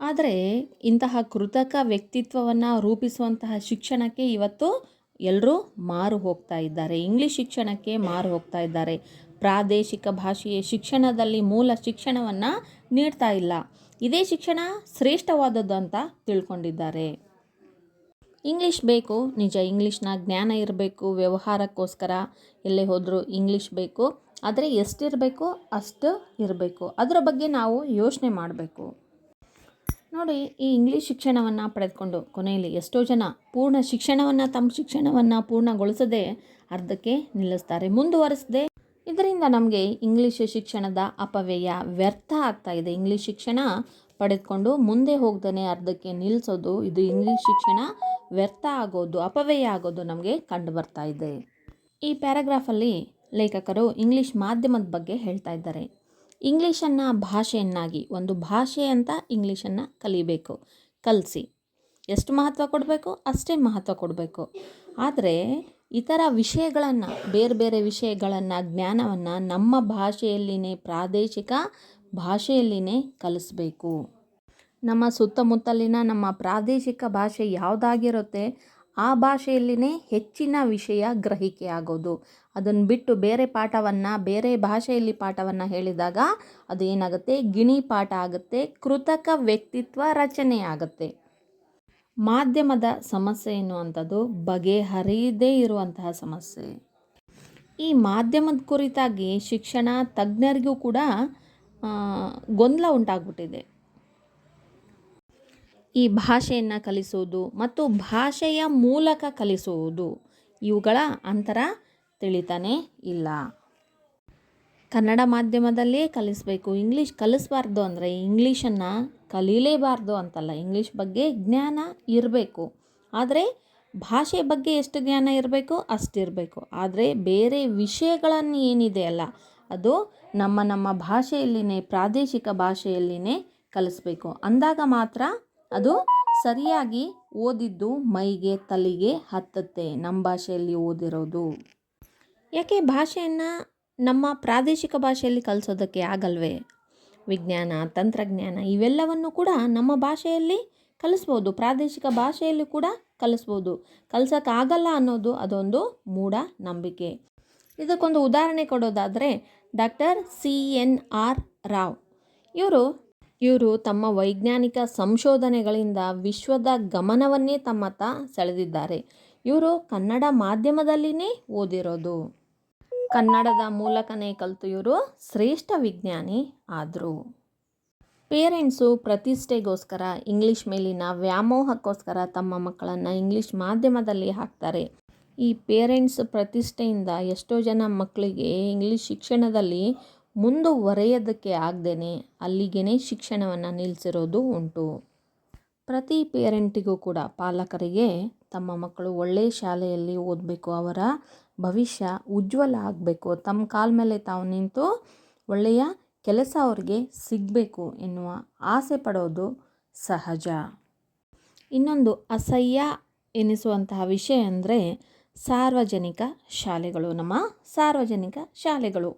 ಆದರೆ ಇಂತಹ ಕೃತಕ ವ್ಯಕ್ತಿತ್ವವನ್ನು ರೂಪಿಸುವಂತಹ ಶಿಕ್ಷಣಕ್ಕೆ ಇವತ್ತು ಎಲ್ಲರೂ ಮಾರು ಹೋಗ್ತಾ ಇದ್ದಾರೆ. ಇಂಗ್ಲೀಷ್ ಶಿಕ್ಷಣಕ್ಕೆ ಮಾರು ಹೋಗ್ತಾ ಇದ್ದಾರೆ. ಪ್ರಾದೇಶಿಕ ಭಾಷೆಯ ಶಿಕ್ಷಣದಲ್ಲಿ ಮೂಲ ಶಿಕ್ಷಣವನ್ನು ನೀಡ್ತಾ ಇಲ್ಲ. ಇದೇ ಶಿಕ್ಷಣ ಶ್ರೇಷ್ಠವಾದದ್ದು ಅಂತ ತಿಳ್ಕೊಂಡಿದ್ದಾರೆ. ಇಂಗ್ಲೀಷ್ ಬೇಕು, ನಿಜ ಇಂಗ್ಲೀಷ್ನ ಜ್ಞಾನ ಇರಬೇಕು, ವ್ಯವಹಾರಕ್ಕೋಸ್ಕರ ಎಲ್ಲೇ ಹೋದರೂ ಇಂಗ್ಲೀಷ್ ಬೇಕು. ಆದರೆ ಎಷ್ಟಿರಬೇಕು ಅಷ್ಟು ಇರಬೇಕು. ಅದರ ಬಗ್ಗೆ ನಾವು ಯೋಚನೆ ಮಾಡಬೇಕು. ನೋಡಿ, ಈ ಇಂಗ್ಲೀಷ್ ಶಿಕ್ಷಣವನ್ನು ಪಡೆದುಕೊಂಡು ಕೊನೆಯಲ್ಲಿ ಎಷ್ಟೋ ಜನ ಪೂರ್ಣ ಶಿಕ್ಷಣವನ್ನು, ತಮ್ಮ ಶಿಕ್ಷಣವನ್ನು ಪೂರ್ಣಗೊಳಿಸದೆ ಅರ್ಧಕ್ಕೆ ನಿಲ್ಲಿಸ್ತಾರೆ, ಮುಂದುವರೆಸದೆ. ಇದರಿಂದ ನಮಗೆ ಇಂಗ್ಲೀಷ್ ಶಿಕ್ಷಣದ ಅಪವ್ಯಯ ವ್ಯರ್ಥ ಆಗ್ತಾ ಇದೆ. ಇಂಗ್ಲೀಷ್ ಶಿಕ್ಷಣ ಪಡೆದುಕೊಂಡು ಮುಂದೆ ಹೋಗ್ದೇ ಅರ್ಧಕ್ಕೆ ನಿಲ್ಲಿಸೋದು ಇದು ಇಂಗ್ಲೀಷ್ ಶಿಕ್ಷಣ ವ್ಯರ್ಥ ಆಗೋದು, ಅಪವ್ಯಯ ಆಗೋದು ನಮಗೆ ಕಂಡು ಬರ್ತಾ ಇದೆ. ಈ ಪ್ಯಾರಾಗ್ರಾಫಲ್ಲಿ ಲೇಖಕರು ಇಂಗ್ಲೀಷ್ ಮಾಧ್ಯಮದ ಬಗ್ಗೆ ಹೇಳ್ತಾ ಇದ್ದಾರೆ. ಇಂಗ್ಲೀಷನ್ನು ಭಾಷೆಯನ್ನಾಗಿ, ಒಂದು ಭಾಷೆ ಅಂತ ಇಂಗ್ಲೀಷನ್ನು ಕಲಿಬೇಕು, ಕಲಿಸಿ. ಎಷ್ಟು ಮಹತ್ವ ಕೊಡಬೇಕು? ಅಷ್ಟೇ ಮಹತ್ವ ಕೊಡಬೇಕು. ಆದರೆ ಇತರ ವಿಷಯಗಳನ್ನು, ಬೇರೆ ಬೇರೆ ವಿಷಯಗಳನ್ನು, ಜ್ಞಾನವನ್ನು ನಮ್ಮ ಭಾಷೆಯಲ್ಲಿನೇ, ಪ್ರಾದೇಶಿಕ ಭಾಷೆಯಲ್ಲಿನೇ ಕಲಿಸ್ಬೇಕು. ನಮ್ಮ ಸುತ್ತಮುತ್ತಲಿನ, ನಮ್ಮ ಪ್ರಾದೇಶಿಕ ಭಾಷೆ ಯಾವುದಾಗಿರುತ್ತೆ, ಆ ಭಾಷೆಯಲ್ಲಿನೇ ಹೆಚ್ಚಿನ ವಿಷಯ ಗ್ರಹಿಕೆ ಆಗೋದು. ಅದನ್ನು ಬಿಟ್ಟು ಬೇರೆ ಪಾಠವನ್ನು, ಬೇರೆ ಭಾಷೆಯಲ್ಲಿ ಪಾಠವನ್ನು ಹೇಳಿದಾಗ ಅದು ಏನಾಗುತ್ತೆ? ಗಿಣಿ ಪಾಠ ಆಗುತ್ತೆ, ಕೃತಕ ವ್ಯಕ್ತಿತ್ವ ರಚನೆ ಆಗುತ್ತೆ. ಮಾಧ್ಯಮದ ಸಮಸ್ಯೆ ಎನ್ನುವಂಥದ್ದು ಬಗೆಹರಿಯದೇ ಇರುವಂತಹ ಸಮಸ್ಯೆ. ಈ ಮಾಧ್ಯಮದ ಕುರಿತಾಗಿ ಶಿಕ್ಷಣ ತಜ್ಞರಿಗೂ ಕೂಡ ಗೊಂದಲ ಉಂಟಾಗ್ಬಿಟ್ಟಿದೆ. ಈ ಭಾಷೆಯನ್ನು ಕಲಿಸುವುದು ಮತ್ತು ಭಾಷೆಯ ಮೂಲಕ ಕಲಿಸುವುದು ಇವುಗಳ ಅಂತರ ತಿಳಿತಾನೇ ಇಲ್ಲ. ಕನ್ನಡ ಮಾಧ್ಯಮದಲ್ಲೇ ಕಲಿಸಬೇಕು. ಇಂಗ್ಲೀಷ್ ಕಲಿಸ್ಬಾರ್ದು ಅಂದರೆ ಇಂಗ್ಲೀಷನ್ನು ಕಲೀಲೇಬಾರ್ದು ಅಂತಲ್ಲ. ಇಂಗ್ಲೀಷ್ ಬಗ್ಗೆ ಜ್ಞಾನ ಇರಬೇಕು. ಆದರೆ ಭಾಷೆ ಬಗ್ಗೆ ಎಷ್ಟು ಜ್ಞಾನ ಇರಬೇಕು? ಅಷ್ಟಿರಬೇಕು. ಆದರೆ ಬೇರೆ ವಿಷಯಗಳನ್ನು ಏನಿದೆ ಅಲ್ಲ, ಅದು ನಮ್ಮ ನಮ್ಮ ಭಾಷೆಯಲ್ಲಿನೇ, ಪ್ರಾದೇಶಿಕ ಭಾಷೆಯಲ್ಲಿನೇ ಕಲಿಸ್ಬೇಕು. ಅಂದಾಗ ಮಾತ್ರ ಅದು ಸರಿಯಾಗಿ ಓದಿದ್ದು ಮೈಗೆ ತಲೆಗೆ ಹತ್ತತ್ತೆ. ನಮ್ಮ ಭಾಷೆಯಲ್ಲಿ ಓದಿರೋದು. ಯಾಕೆ ಭಾಷೆಯನ್ನು ನಮ್ಮ ಪ್ರಾದೇಶಿಕ ಭಾಷೆಯಲ್ಲಿ ಕಲಿಸೋದಕ್ಕೆ ಆಗಲ್ವೇ? ವಿಜ್ಞಾನ, ತಂತ್ರಜ್ಞಾನ ಇವೆಲ್ಲವನ್ನು ಕೂಡ ನಮ್ಮ ಭಾಷೆಯಲ್ಲಿ ಕಲಿಸ್ಬೋದು, ಪ್ರಾದೇಶಿಕ ಭಾಷೆಯಲ್ಲಿ ಕೂಡ ಕಲಿಸ್ಬೋದು. ಕಲ್ಸೋಕ್ಕಾಗಲ್ಲ ಅನ್ನೋದು ಅದೊಂದು ಮೂಢ ನಂಬಿಕೆ. ಇದಕ್ಕೊಂದು ಉದಾಹರಣೆ ಕೊಡೋದಾದರೆ doctor C N R Rao. ಇವರು ಇವರು ತಮ್ಮ ವೈಜ್ಞಾನಿಕ ಸಂಶೋಧನೆಗಳಿಂದ ವಿಶ್ವದ ಗಮನವನ್ನೇ ತಮ್ಮತ್ತ ಸೆಳೆದಿದ್ದಾರೆ. ಇವರು ಕನ್ನಡ ಮಾಧ್ಯಮದಲ್ಲಿನೇ ಓದಿರೋದು. ಕನ್ನಡದ ಮೂಲಕನೇ ಕಲಿತು ಇವರು ಶ್ರೇಷ್ಠ ವಿಜ್ಞಾನಿ ಆದರು. ಪೇರೆಂಟ್ಸು ಪ್ರತಿಷ್ಠೆಗೋಸ್ಕರ ಇಂಗ್ಲೀಷ್ ಮೇಲಿನ ವ್ಯಾಮೋಹಕ್ಕೋಸ್ಕರ ತಮ್ಮ ಮಕ್ಕಳನ್ನು ಇಂಗ್ಲೀಷ್ ಮಾಧ್ಯಮದಲ್ಲಿ ಹಾಕ್ತಾರೆ. ಈ ಪೇರೆಂಟ್ಸ್ ಪ್ರತಿಷ್ಠೆಯಿಂದ ಎಷ್ಟೋ ಜನ ಮಕ್ಕಳಿಗೆ ಇಂಗ್ಲೀಷ್ ಶಿಕ್ಷಣದಲ್ಲಿ ಮುಂದುವರೆಯೋದಕ್ಕೆ ಆಗದೇ ಅಲ್ಲಿಗೇ ಶಿಕ್ಷಣವನ್ನು ನಿಲ್ಲಿಸಿರೋದು ಉಂಟು. ಪ್ರತಿ ಪೇರೆಂಟಿಗೂ ಕೂಡ ಪಾಲಕರಿಗೆ ತಮ್ಮ ಮಕ್ಕಳು ಒಳ್ಳೆಯ ಶಾಲೆಯಲ್ಲಿ ಓದಬೇಕು ಅವರ ಭವಿಷ್ಯ ಉಜ್ವಲ ಆಗಬೇಕು. ತಮ್ಮ ಕಾಲ ಮೇಲೆ ತಾವು ನಿಂತು ಒಳ್ಳೆಯ ಕೆಲಸ ಅವ್ರಿಗೆ ಸಿಗಬೇಕು ಎನ್ನುವ ಆಸೆ ಪಡೋದು ಸಹಜ. ಇನ್ನೊಂದು ಅಸಹ್ಯ ಎನಿಸುವಂತಹ ವಿಷಯ ಅಂದರೆ ಸಾರ್ವಜನಿಕ ಶಾಲೆಗಳು. ನಮ್ಮ ಸಾರ್ವಜನಿಕ ಶಾಲೆಗಳು.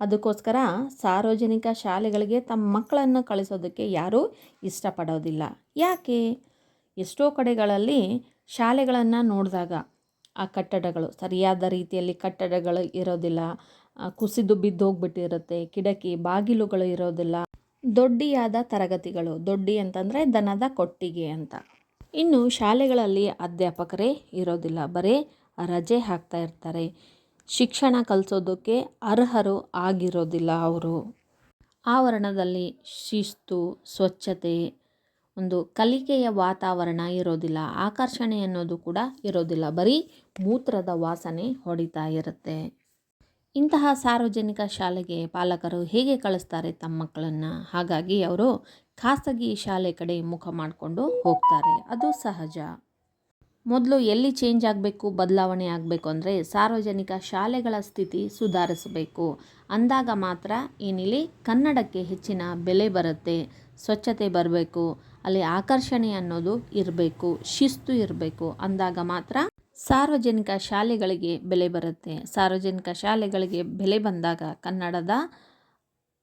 ಅದಕ್ಕೋಸ್ಕರ ಸಾರ್ವಜನಿಕ ಶಾಲೆಗಳಿಗೆ ತಮ್ಮ ಮಕ್ಕಳನ್ನು ಕಳಿಸೋದಕ್ಕೆ ಯಾರೂ ಇಷ್ಟಪಡೋದಿಲ್ಲ. ಯಾಕೆ? ಎಷ್ಟೋ ಕಡೆಗಳಲ್ಲಿ ಶಾಲೆಗಳನ್ನು ನೋಡಿದಾಗ ಆ ಕಟ್ಟಡಗಳು. ಸರಿಯಾದ ರೀತಿಯಲ್ಲಿ ಕಟ್ಟಡಗಳು ಇರೋದಿಲ್ಲ. ಕುಸಿದು ಬಿದ್ದು ಹೋಗ್ಬಿಟ್ಟಿರುತ್ತೆ. ಕಿಟಕಿ, ಬಾಗಿಲುಗಳು ಇರೋದಿಲ್ಲ. ದೊಡ್ಡಿಯಾದ ತರಗತಿಗಳು. ದೊಡ್ಡಿ ಅಂತಂದರೆ ದನದ ಕೊಟ್ಟಿಗೆ ಅಂತ. ಇನ್ನು ಶಾಲೆಗಳಲ್ಲಿ ಅಧ್ಯಾಪಕರೇ ಇರೋದಿಲ್ಲ. ಬರೀ ರಜೆ ಹಾಕ್ತಾ ಇರ್ತಾರೆ. ಶಿಕ್ಷಣ ಕಲಿಸೋದಕ್ಕೆ ಅರ್ಹರು ಆಗಿರೋದಿಲ್ಲ ಅವರು. ಆವರಣದಲ್ಲಿ ಶಿಸ್ತು, ಸ್ವಚ್ಛತೆ ಒಂದು ಕಲಿಕೆಯ ವಾತಾವರಣ ಇರೋದಿಲ್ಲ, ಆಕರ್ಷಣೆ ಅನ್ನೋದು ಕೂಡ ಇರೋದಿಲ್ಲ. ಬರೀ ಮೂತ್ರದ ವಾಸನೆ ಹೊಡಿತಾ ಇರುತ್ತೆ. ಇಂತಹ ಸಾರ್ವಜನಿಕ ಶಾಲೆಗೆ ಪಾಲಕರು ಹೇಗೆ ಕಳಿಸ್ತಾರೆ ತಮ್ಮ ಮಕ್ಕಳನ್ನು? ಹಾಗಾಗಿ ಅವರು ಖಾಸಗಿ ಶಾಲೆ ಕಡೆ ಮುಖ ಮಾಡಿಕೊಂಡು ಹೋಗ್ತಾರೆ. ಅದು ಸಹಜ. ಮೊದಲು ಎಲ್ಲಿ ಚೇಂಜ್ ಆಗಬೇಕು, ಬದಲಾವಣೆ ಆಗಬೇಕು ಅಂದರೆ ಸಾರ್ವಜನಿಕ ಶಾಲೆಗಳ ಸ್ಥಿತಿ ಸುಧಾರಿಸಬೇಕು. ಅಂದಾಗ ಮಾತ್ರ ಏನಿಲ್ಲಿ ಕನ್ನಡಕ್ಕೆ ಹೆಚ್ಚಿನ ಬೆಲೆ ಬರುತ್ತೆ. ಸ್ವಚ್ಛತೆ ಬರಬೇಕು, ಅಲ್ಲಿ ಆಕರ್ಷಣೆ ಅನ್ನೋದು ಇರಬೇಕು, ಶಿಸ್ತು ಇರಬೇಕು ಅಂದಾಗ ಮಾತ್ರ ಸಾರ್ವಜನಿಕ ಶಾಲೆಗಳಿಗೆ ಬೆಲೆ ಬರುತ್ತೆ. ಸಾರ್ವಜನಿಕ ಶಾಲೆಗಳಿಗೆ ಬೆಲೆ ಬಂದಾಗ ಕನ್ನಡದ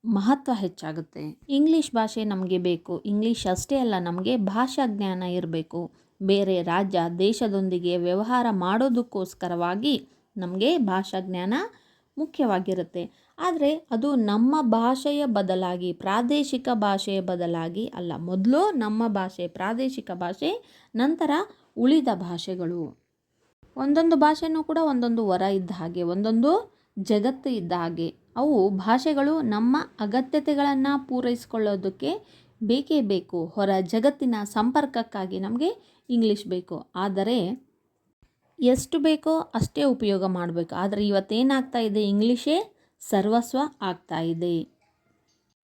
ಮಹತ್ವ ಹೆಚ್ಚಾಗುತ್ತೆ. ಇಂಗ್ಲೀಷ್ ಭಾಷೆ ನಮಗೆ ಬೇಕು. ಇಂಗ್ಲೀಷ್ ಅಷ್ಟೇ ಅಲ್ಲ, ನಮಗೆ ಭಾಷಾ ಜ್ಞಾನ ಇರಬೇಕು. ಬೇರೆ ರಾಜ್ಯ, ದೇಶದೊಂದಿಗೆ ವ್ಯವಹಾರ ಮಾಡೋದಕ್ಕೋಸ್ಕರವಾಗಿ ನಮಗೆ ಭಾಷಾ ಜ್ಞಾನ ಮುಖ್ಯವಾಗಿರುತ್ತೆ. ಆದರೆ ಅದು ನಮ್ಮ ಭಾಷೆಯ ಬದಲಾಗಿ, ಪ್ರಾದೇಶಿಕ ಭಾಷೆಯ ಬದಲಾಗಿ ಅಲ್ಲ. ಮೊದಲು ನಮ್ಮ ಭಾಷೆ, ಪ್ರಾದೇಶಿಕ ಭಾಷೆ, ನಂತರ ಉಳಿದ ಭಾಷೆಗಳು. ಒಂದೊಂದು ಭಾಷೆನೂ ಕೂಡ ಒಂದೊಂದು ವರ ಇದ್ದ ಹಾಗೆ, ಒಂದೊಂದು ಜಗತ್ತು ಇದ್ದ ಹಾಗೆ. ಅವು ಭಾಷೆಗಳು ನಮ್ಮ ಅಗತ್ಯತೆಗಳನ್ನು ಪೂರೈಸಿಕೊಳ್ಳೋದಕ್ಕೆ ಬೇಕೇ ಬೇಕು. ಹೊರ ಜಗತ್ತಿನ ಸಂಪರ್ಕಕ್ಕಾಗಿ ನಮಗೆ ಇಂಗ್ಲೀಷ್ ಬೇಕು. ಆದರೆ ಎಷ್ಟು ಬೇಕೋ ಅಷ್ಟೇ ಉಪಯೋಗ ಮಾಡಬೇಕು. ಆದರೆ ಇವತ್ತೇನಾಗ್ತಾ ಇದೆ ಇಂಗ್ಲೀಷೇ? ಸರ್ವಸ್ವ ಆಗ್ತಾ ಇದೆ.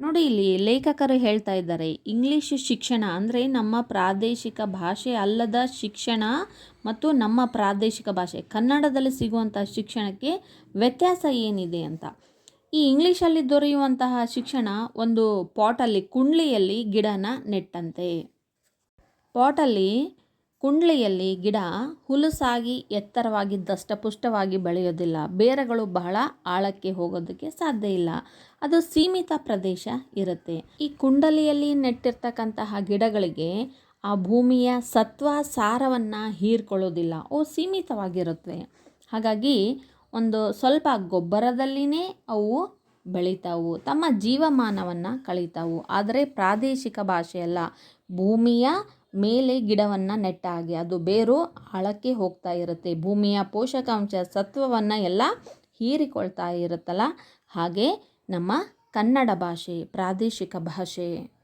ನೋಡಿ ಇಲ್ಲಿ ಲೇಖಕರು ಹೇಳ್ತಾ ಇದ್ದಾರೆ ಇಂಗ್ಲೀಷ್ ಶಿಕ್ಷಣ ಅಂದರೆ ನಮ್ಮ ಪ್ರಾದೇಶಿಕ ಭಾಷೆ ಅಲ್ಲದ ಶಿಕ್ಷಣ ಮತ್ತು ನಮ್ಮ ಪ್ರಾದೇಶಿಕ ಭಾಷೆ. ಕನ್ನಡದಲ್ಲಿ ಸಿಗುವಂಥ ಶಿಕ್ಷಣಕ್ಕೆ ವ್ಯತ್ಯಾಸ ಏನಿದೆ ಅಂತ. ಈ ಇಂಗ್ಲೀಷಲ್ಲಿ ದೊರೆಯುವಂತಹ ಶಿಕ್ಷಣ ಒಂದು ಪಾಟಲ್ಲಿ, ಕುಂಡ್ಲಿಯಲ್ಲಿ ಗಿಡನ ನೆಟ್ಟಂತೆ. ಪಾಟಲ್ಲಿ ಕುಂಡ್ಲಿಯಲ್ಲಿ ಗಿಡ ಹುಲುಸಾಗಿ ಎತ್ತರವಾಗಿ ದಷ್ಟಪುಷ್ಟವಾಗಿ ಬೆಳೆಯೋದಿಲ್ಲ. ಬೇರುಗಳು ಬಹಳ ಆಳಕ್ಕೆ ಹೋಗೋದಕ್ಕೆ ಸಾಧ್ಯ ಇಲ್ಲ. ಅದು ಸೀಮಿತ ಪ್ರದೇಶ ಇರುತ್ತೆ. ಈ ಕುಂಡಲಿಯಲ್ಲಿ ನೆಟ್ಟಿರ್ತಕ್ಕಂತಹ ಗಿಡಗಳಿಗೆ ಆ ಭೂಮಿಯ ಸತ್ವ ಸಾರವನ್ನು ಹೀರ್ಕೊಳ್ಳೋದಿಲ್ಲ. ಅವು ಸೀಮಿತವಾಗಿರುತ್ತವೆ ಹಾಗಾಗಿ ಒಂದು ಸ್ವಲ್ಪ ಗೊಬ್ಬರದಲ್ಲಿನೇ ಅವು ಬೆಳಿತಾವು. ತಮ್ಮ ಜೀವಮಾನವನ್ನು ಕಳೀತಾವು. ಆದರೆ ಪ್ರಾದೇಶಿಕ ಭಾಷೆಯಲ್ಲ. ಭೂಮಿಯ ಮೇಲೆ ಗಿಡವನ್ನು ನೆಟ್ಟಾಗೆ, ಅದು ಬೇರು ಆಳಕ್ಕೆ ಹೋಗ್ತಾ ಇರುತ್ತೆ. ಭೂಮಿಯ ಪೋಷಕಾಂಶ ಸತ್ವವನ್ನು ಎಲ್ಲ ಹೀರಿಕೊಳ್ತಾ ಇರುತ್ತಲ್ಲ? ಹಾಗೆ ನಮ್ಮ ಕನ್ನಡ ಭಾಷೆ, ಪ್ರಾದೇಶಿಕ ಭಾಷೆ.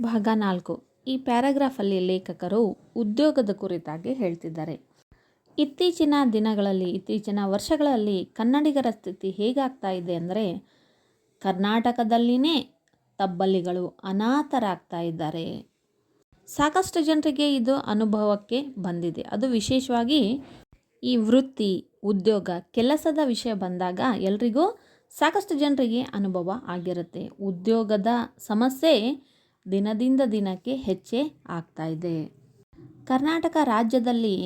ಭಾಗ ನಾಲ್ಕು. ಈ ಪ್ಯಾರಾಗ್ರಾಫಲ್ಲಿ ಲೇಖಕರು ಉದ್ಯೋಗದ ಕುರಿತಾಗಿ ಹೇಳ್ತಿದ್ದಾರೆ. ಇತ್ತೀಚಿನ ದಿನಗಳಲ್ಲಿ, ಇತ್ತೀಚಿನ ವರ್ಷಗಳಲ್ಲಿ ಕನ್ನಡಿಗರ ಸ್ಥಿತಿ ಹೇಗಾಗ್ತಾ ಇದೆ ಅಂದರೆ, ಕರ್ನಾಟಕದಲ್ಲಿನೇ ತಬ್ಬಲಿಗಳು ಅನಾಥರಾಗ್ತಾ ಇದ್ದಾರೆ. ಸಾಕಷ್ಟು ಜನರಿಗೆ ಇದು ಅನುಭವಕ್ಕೆ ಬಂದಿದೆ. ಅದು ವಿಶೇಷವಾಗಿ ಈ ವೃತ್ತಿ, ಉದ್ಯೋಗ, ಕೆಲಸದ ವಿಷಯ ಬಂದಾಗ ಎಲ್ರಿಗೂ ಸಾಕಷ್ಟು ಜನರಿಗೆ ಅನುಭವ ಆಗಿರುತ್ತೆ. ಉದ್ಯೋಗದ ಸಮಸ್ಯೆ ದಿನದಿಂದ ದಿನಕ್ಕೆ ಹೆಚ್ಚೇ ಆಗ್ತಾ ಇದೆ. ಕರ್ನಾಟಕ ರಾಜ್ಯದಲ್ಲಿ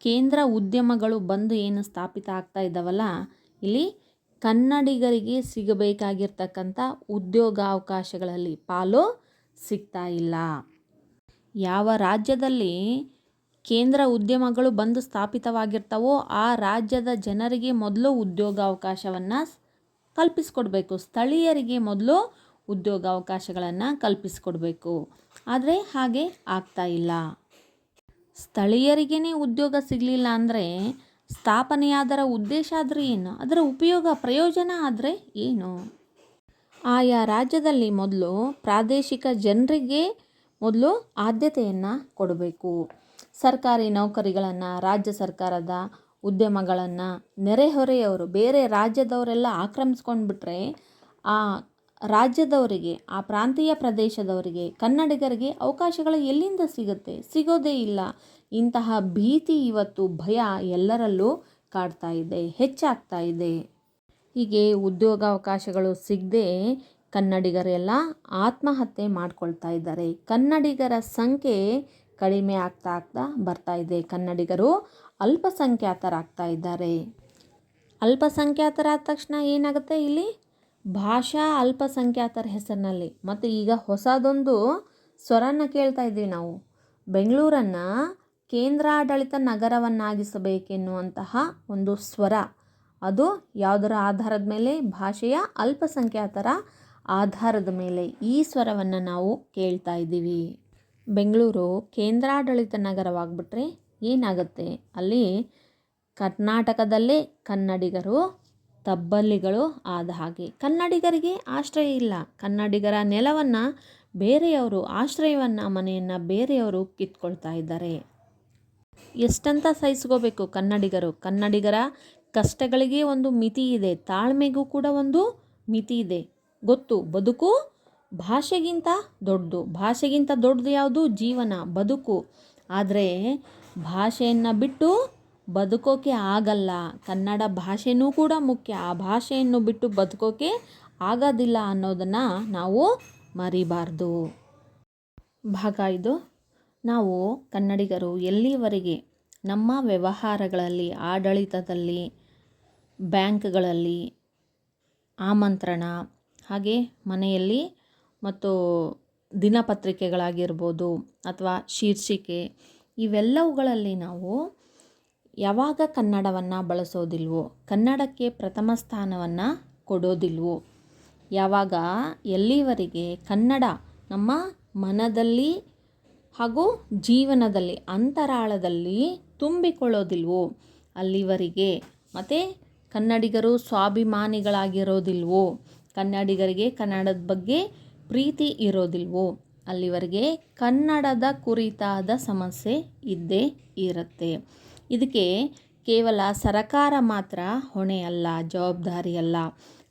ಕೇಂದ್ರ ಉದ್ಯಮಗಳು ಬಂದು ಏನು ಸ್ಥಾಪಿತ ಆಗ್ತಾ ಇದ್ದಾವಲ್ಲ, ಇಲ್ಲಿ ಕನ್ನಡಿಗರಿಗೆ ಸಿಗಬೇಕಾಗಿರ್ತಕ್ಕಂಥ ಉದ್ಯೋಗಾವಕಾಶಗಳಲ್ಲಿ ಪಾಲು ಸಿಗ್ತಾ ಇಲ್ಲ. ಯಾವ ರಾಜ್ಯದಲ್ಲಿ ಕೇಂದ್ರ ಉದ್ಯಮಗಳು ಬಂದು ಸ್ಥಾಪಿತವಾಗಿರ್ತವೋ ಆ ರಾಜ್ಯದ ಜನರಿಗೆ ಮೊದಲು ಉದ್ಯೋಗಾವಕಾಶವನ್ನು ಕಲ್ಪಿಸಿಕೊಡ್ಬೇಕು. ಸ್ಥಳೀಯರಿಗೆ ಮೊದಲು ಉದ್ಯೋಗಾವಕಾಶಗಳನ್ನು ಕಲ್ಪಿಸಿಕೊಡ್ಬೇಕು. ಆದರೆ ಹಾಗೆ ಆಗ್ತಾ ಇಲ್ಲ. ಸ್ಥಳೀಯರಿಗೇ ಉದ್ಯೋಗ ಸಿಗಲಿಲ್ಲ ಅಂದರೆ ಸ್ಥಾಪನೆಯಾದರ ಉದ್ದೇಶ ಆದರೆ ಏನು? ಅದರ ಉಪಯೋಗ, ಪ್ರಯೋಜನ ಆದರೆ ಏನು? ಆಯಾ ರಾಜ್ಯದಲ್ಲಿ ಮೊದಲು ಪ್ರಾದೇಶಿಕ ಜನರಿಗೆ ಮೊದಲು ಆದ್ಯತೆಯನ್ನು ಕೊಡಬೇಕು. ಸರ್ಕಾರಿ ನೌಕರಿಗಳನ್ನು, ರಾಜ್ಯ ಸರ್ಕಾರದ ಉದ್ಯಮಗಳನ್ನು ನೆರೆಹೊರೆಯವರು, ಬೇರೆ ರಾಜ್ಯದವರೆಲ್ಲ ಆಕ್ರಮಿಸ್ಕೊಂಡ್ಬಿಟ್ರೆ ಆ ರಾಜ್ಯದವರಿಗೆ, ಆ ಪ್ರಾಂತೀಯ ಪ್ರದೇಶದವರಿಗೆ, ಕನ್ನಡಿಗರಿಗೆ ಅವಕಾಶಗಳು ಎಲ್ಲಿಂದ ಸಿಗುತ್ತೆ? ಸಿಗೋದೇ ಇಲ್ಲ. ಇಂತಹ ಭೀತಿ, ಇವತ್ತು ಭಯ ಎಲ್ಲರಲ್ಲೂ ಕಾಡ್ತಾ ಇದೆ, ಹೆಚ್ಚಾಗ್ತಾ ಇದೆ. ಹೀಗೆ ಉದ್ಯೋಗಾವಕಾಶಗಳು ಸಿಗದೆ ಕನ್ನಡಿಗರೆಲ್ಲ ಆತ್ಮಹತ್ಯೆ ಮಾಡ್ಕೊಳ್ತಾ ಇದ್ದಾರೆ. ಕನ್ನಡಿಗರ ಸಂಖ್ಯೆ ಕಡಿಮೆ ಆಗ್ತಾ ಆಗ್ತಾ ಬರ್ತಾ ಇದೆ. ಕನ್ನಡಿಗರು ಅಲ್ಪಸಂಖ್ಯಾತರಾಗ್ತಾ ಇದ್ದಾರೆ. ಅಲ್ಪಸಂಖ್ಯಾತರಾದ ತಕ್ಷಣ ಏನಾಗುತ್ತೆ ಇಲ್ಲಿ? ಭಾಷಾ ಅಲ್ಪಸಂಖ್ಯಾತರ ಹೆಸರಿನಲ್ಲಿ. ಮತ್ತು ಈಗ ಹೊಸದೊಂದು ಸ್ವರನ ಕೇಳ್ತಾ ಇದ್ದೀವಿ ನಾವು. ಬೆಂಗಳೂರನ್ನು ಕೇಂದ್ರಾಡಳಿತ ನಗರವನ್ನಾಗಿಸಬೇಕೆನ್ನುವಂತಹ ಒಂದು ಸ್ವರ. ಅದು ಯಾವುದರ ಆಧಾರದ ಮೇಲೆ ಭಾಷೆಯ ಅಲ್ಪಸಂಖ್ಯಾತರ ಆಧಾರದ ಮೇಲೆ ಈ ಸ್ವರವನ್ನು ನಾವು ಕೇಳ್ತಾ ಇದ್ದೀವಿ. ಬೆಂಗಳೂರು ಕೇಂದ್ರಾಡಳಿತ ನಗರವಾಗ್ಬಿಟ್ರೆ ಏನಾಗುತ್ತೆ? ಅಲ್ಲಿ ಕರ್ನಾಟಕದಲ್ಲೇ ಕನ್ನಡಿಗರು, ತಬ್ಬಲ್ಲಿಗಳು ಆದ ಹಾಗೆ. ಕನ್ನಡಿಗರಿಗೆ ಆಶ್ರಯ ಇಲ್ಲ. ಕನ್ನಡಿಗರ ನೆಲವನ್ನು ಬೇರೆಯವರು, ಆಶ್ರಯವನ್ನು, ಮನೆಯನ್ನು ಬೇರೆಯವರು ಕಿತ್ಕೊಳ್ತಾ ಇದ್ದಾರೆ. ಎಷ್ಟಂತ ಸಹಿಸ್ಕೋಬೇಕು ಕನ್ನಡಿಗರು? ಕನ್ನಡಿಗರ ಕಷ್ಟಗಳಿಗೆ ಒಂದು ಮಿತಿ ಇದೆ. ತಾಳ್ಮೆಗೂ ಕೂಡ ಒಂದು ಮಿತಿ ಇದೆ. ಗೊತ್ತು. ಬದುಕು ಭಾಷೆಗಿಂತ ದೊಡ್ಡದು ಭಾಷೆಗಿಂತ ದೊಡ್ಡದು ಯಾವುದು? ಜೀವನ, ಬದುಕು. ಆದರೆ ಭಾಷೆಯನ್ನು ಬಿಟ್ಟು ಬದುಕೋಕೆ ಆಗಲ್ಲ. ಕನ್ನಡ ಭಾಷೆನೂ ಕೂಡ ಮುಖ್ಯ. ಆ ಭಾಷೆಯನ್ನು ಬಿಟ್ಟು ಬದುಕೋಕೆ ಆಗೋದಿಲ್ಲ ಅನ್ನೋದನ್ನು ನಾವು ಮರಿಬಾರ್ದು. ಭಾಗ ಇದು ನಾವು ಕನ್ನಡಿಗರು ಎಲ್ಲಿವರೆಗೆ ನಮ್ಮ ವ್ಯವಹಾರಗಳಲ್ಲಿ, ಆಡಳಿತದಲ್ಲಿ, ಬ್ಯಾಂಕ್ಗಳಲ್ಲಿ ಆಮಂತ್ರಣ ಹಾಗೆ ಮನೆಯಲ್ಲಿ ಮತ್ತು ದಿನಪತ್ರಿಕೆಗಳಾಗಿರ್ಬೋದು ಅಥವಾ ಶೀರ್ಷಿಕೆ, ಇವೆಲ್ಲವುಗಳಲ್ಲಿ ನಾವು ಯಾವಾಗ ಕನ್ನಡವನ್ನು ಬಳಸೋದಿಲ್ವೋ, ಕನ್ನಡಕ್ಕೆ ಪ್ರಥಮ ಸ್ಥಾನವನ್ನು ಕೊಡೋದಿಲ್ವೋ, ಯಾವಾಗ ಎಲ್ಲಿವರೆಗೆ ಕನ್ನಡ ನಮ್ಮ ಮನದಲ್ಲಿ ಹಾಗೂ ಜೀವನದಲ್ಲಿ, ಅಂತರಾಳದಲ್ಲಿ ತುಂಬಿಕೊಳ್ಳೋದಿಲ್ವೋ, ಅಲ್ಲಿವರೆಗೆ ಮತ್ತು ಕನ್ನಡಿಗರು ಸ್ವಾಭಿಮಾನಿಗಳಾಗಿರೋದಿಲ್ವೋ ಕನ್ನಡಿಗರಿಗೆ ಕನ್ನಡದ ಬಗ್ಗೆ ಪ್ರೀತಿ ಇರೋದಿಲ್ವೋ? ಅಲ್ಲಿವರೆಗೆ ಕನ್ನಡದ ಕುರಿತಾದ ಸಮಸ್ಯೆ ಇದ್ದೇ ಇರುತ್ತೆ. ಇದಕ್ಕೆ ಕೇವಲ ಸರಕಾರ ಮಾತ್ರ ಹೊಣೆ ಅಲ್ಲ, ಜವಾಬ್ದಾರಿ ಅಲ್ಲ.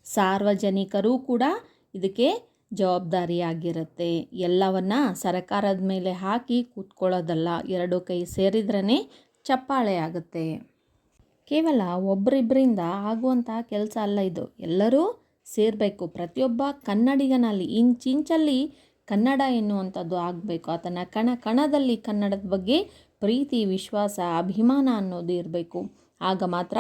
ಸಾರ್ವಜನಿಕರೂ ಕೂಡ ಇದಕ್ಕೆ ಜವಾಬ್ದಾರಿಯಾಗಿರುತ್ತೆ. ಎಲ್ಲವನ್ನ ಸರಕಾರದ ಮೇಲೆ ಹಾಕಿ ಕೂತ್ಕೊಳ್ಳೋದಲ್ಲ, ಎರಡು ಕೈ ಸೇರಿದ್ರೇ ಚಪ್ಪಾಳೆ ಆಗುತ್ತೆ. ಕೇವಲ ಒಬ್ಬರಿಬ್ಬರಿಂದ ಆಗುವಂಥ ಕೆಲಸ ಅಲ್ಲ ಇದು. ಎಲ್ಲರೂ ಸೇರಬೇಕು. ಪ್ರತಿಯೊಬ್ಬ ಕನ್ನಡಿಗನಲ್ಲಿ, ಇಂಚಿಂಚಲ್ಲಿ ಕನ್ನಡ ಎನ್ನುವಂಥದ್ದು ಆಗಬೇಕು. ಆತನ ಕಣ, ಕಣದಲ್ಲಿ ಕನ್ನಡದ ಬಗ್ಗೆ ಪ್ರೀತಿ, ವಿಶ್ವಾಸ, ಅಭಿಮಾನ ಅನ್ನೋದು ಇರಬೇಕು. ಆಗ ಮಾತ್ರ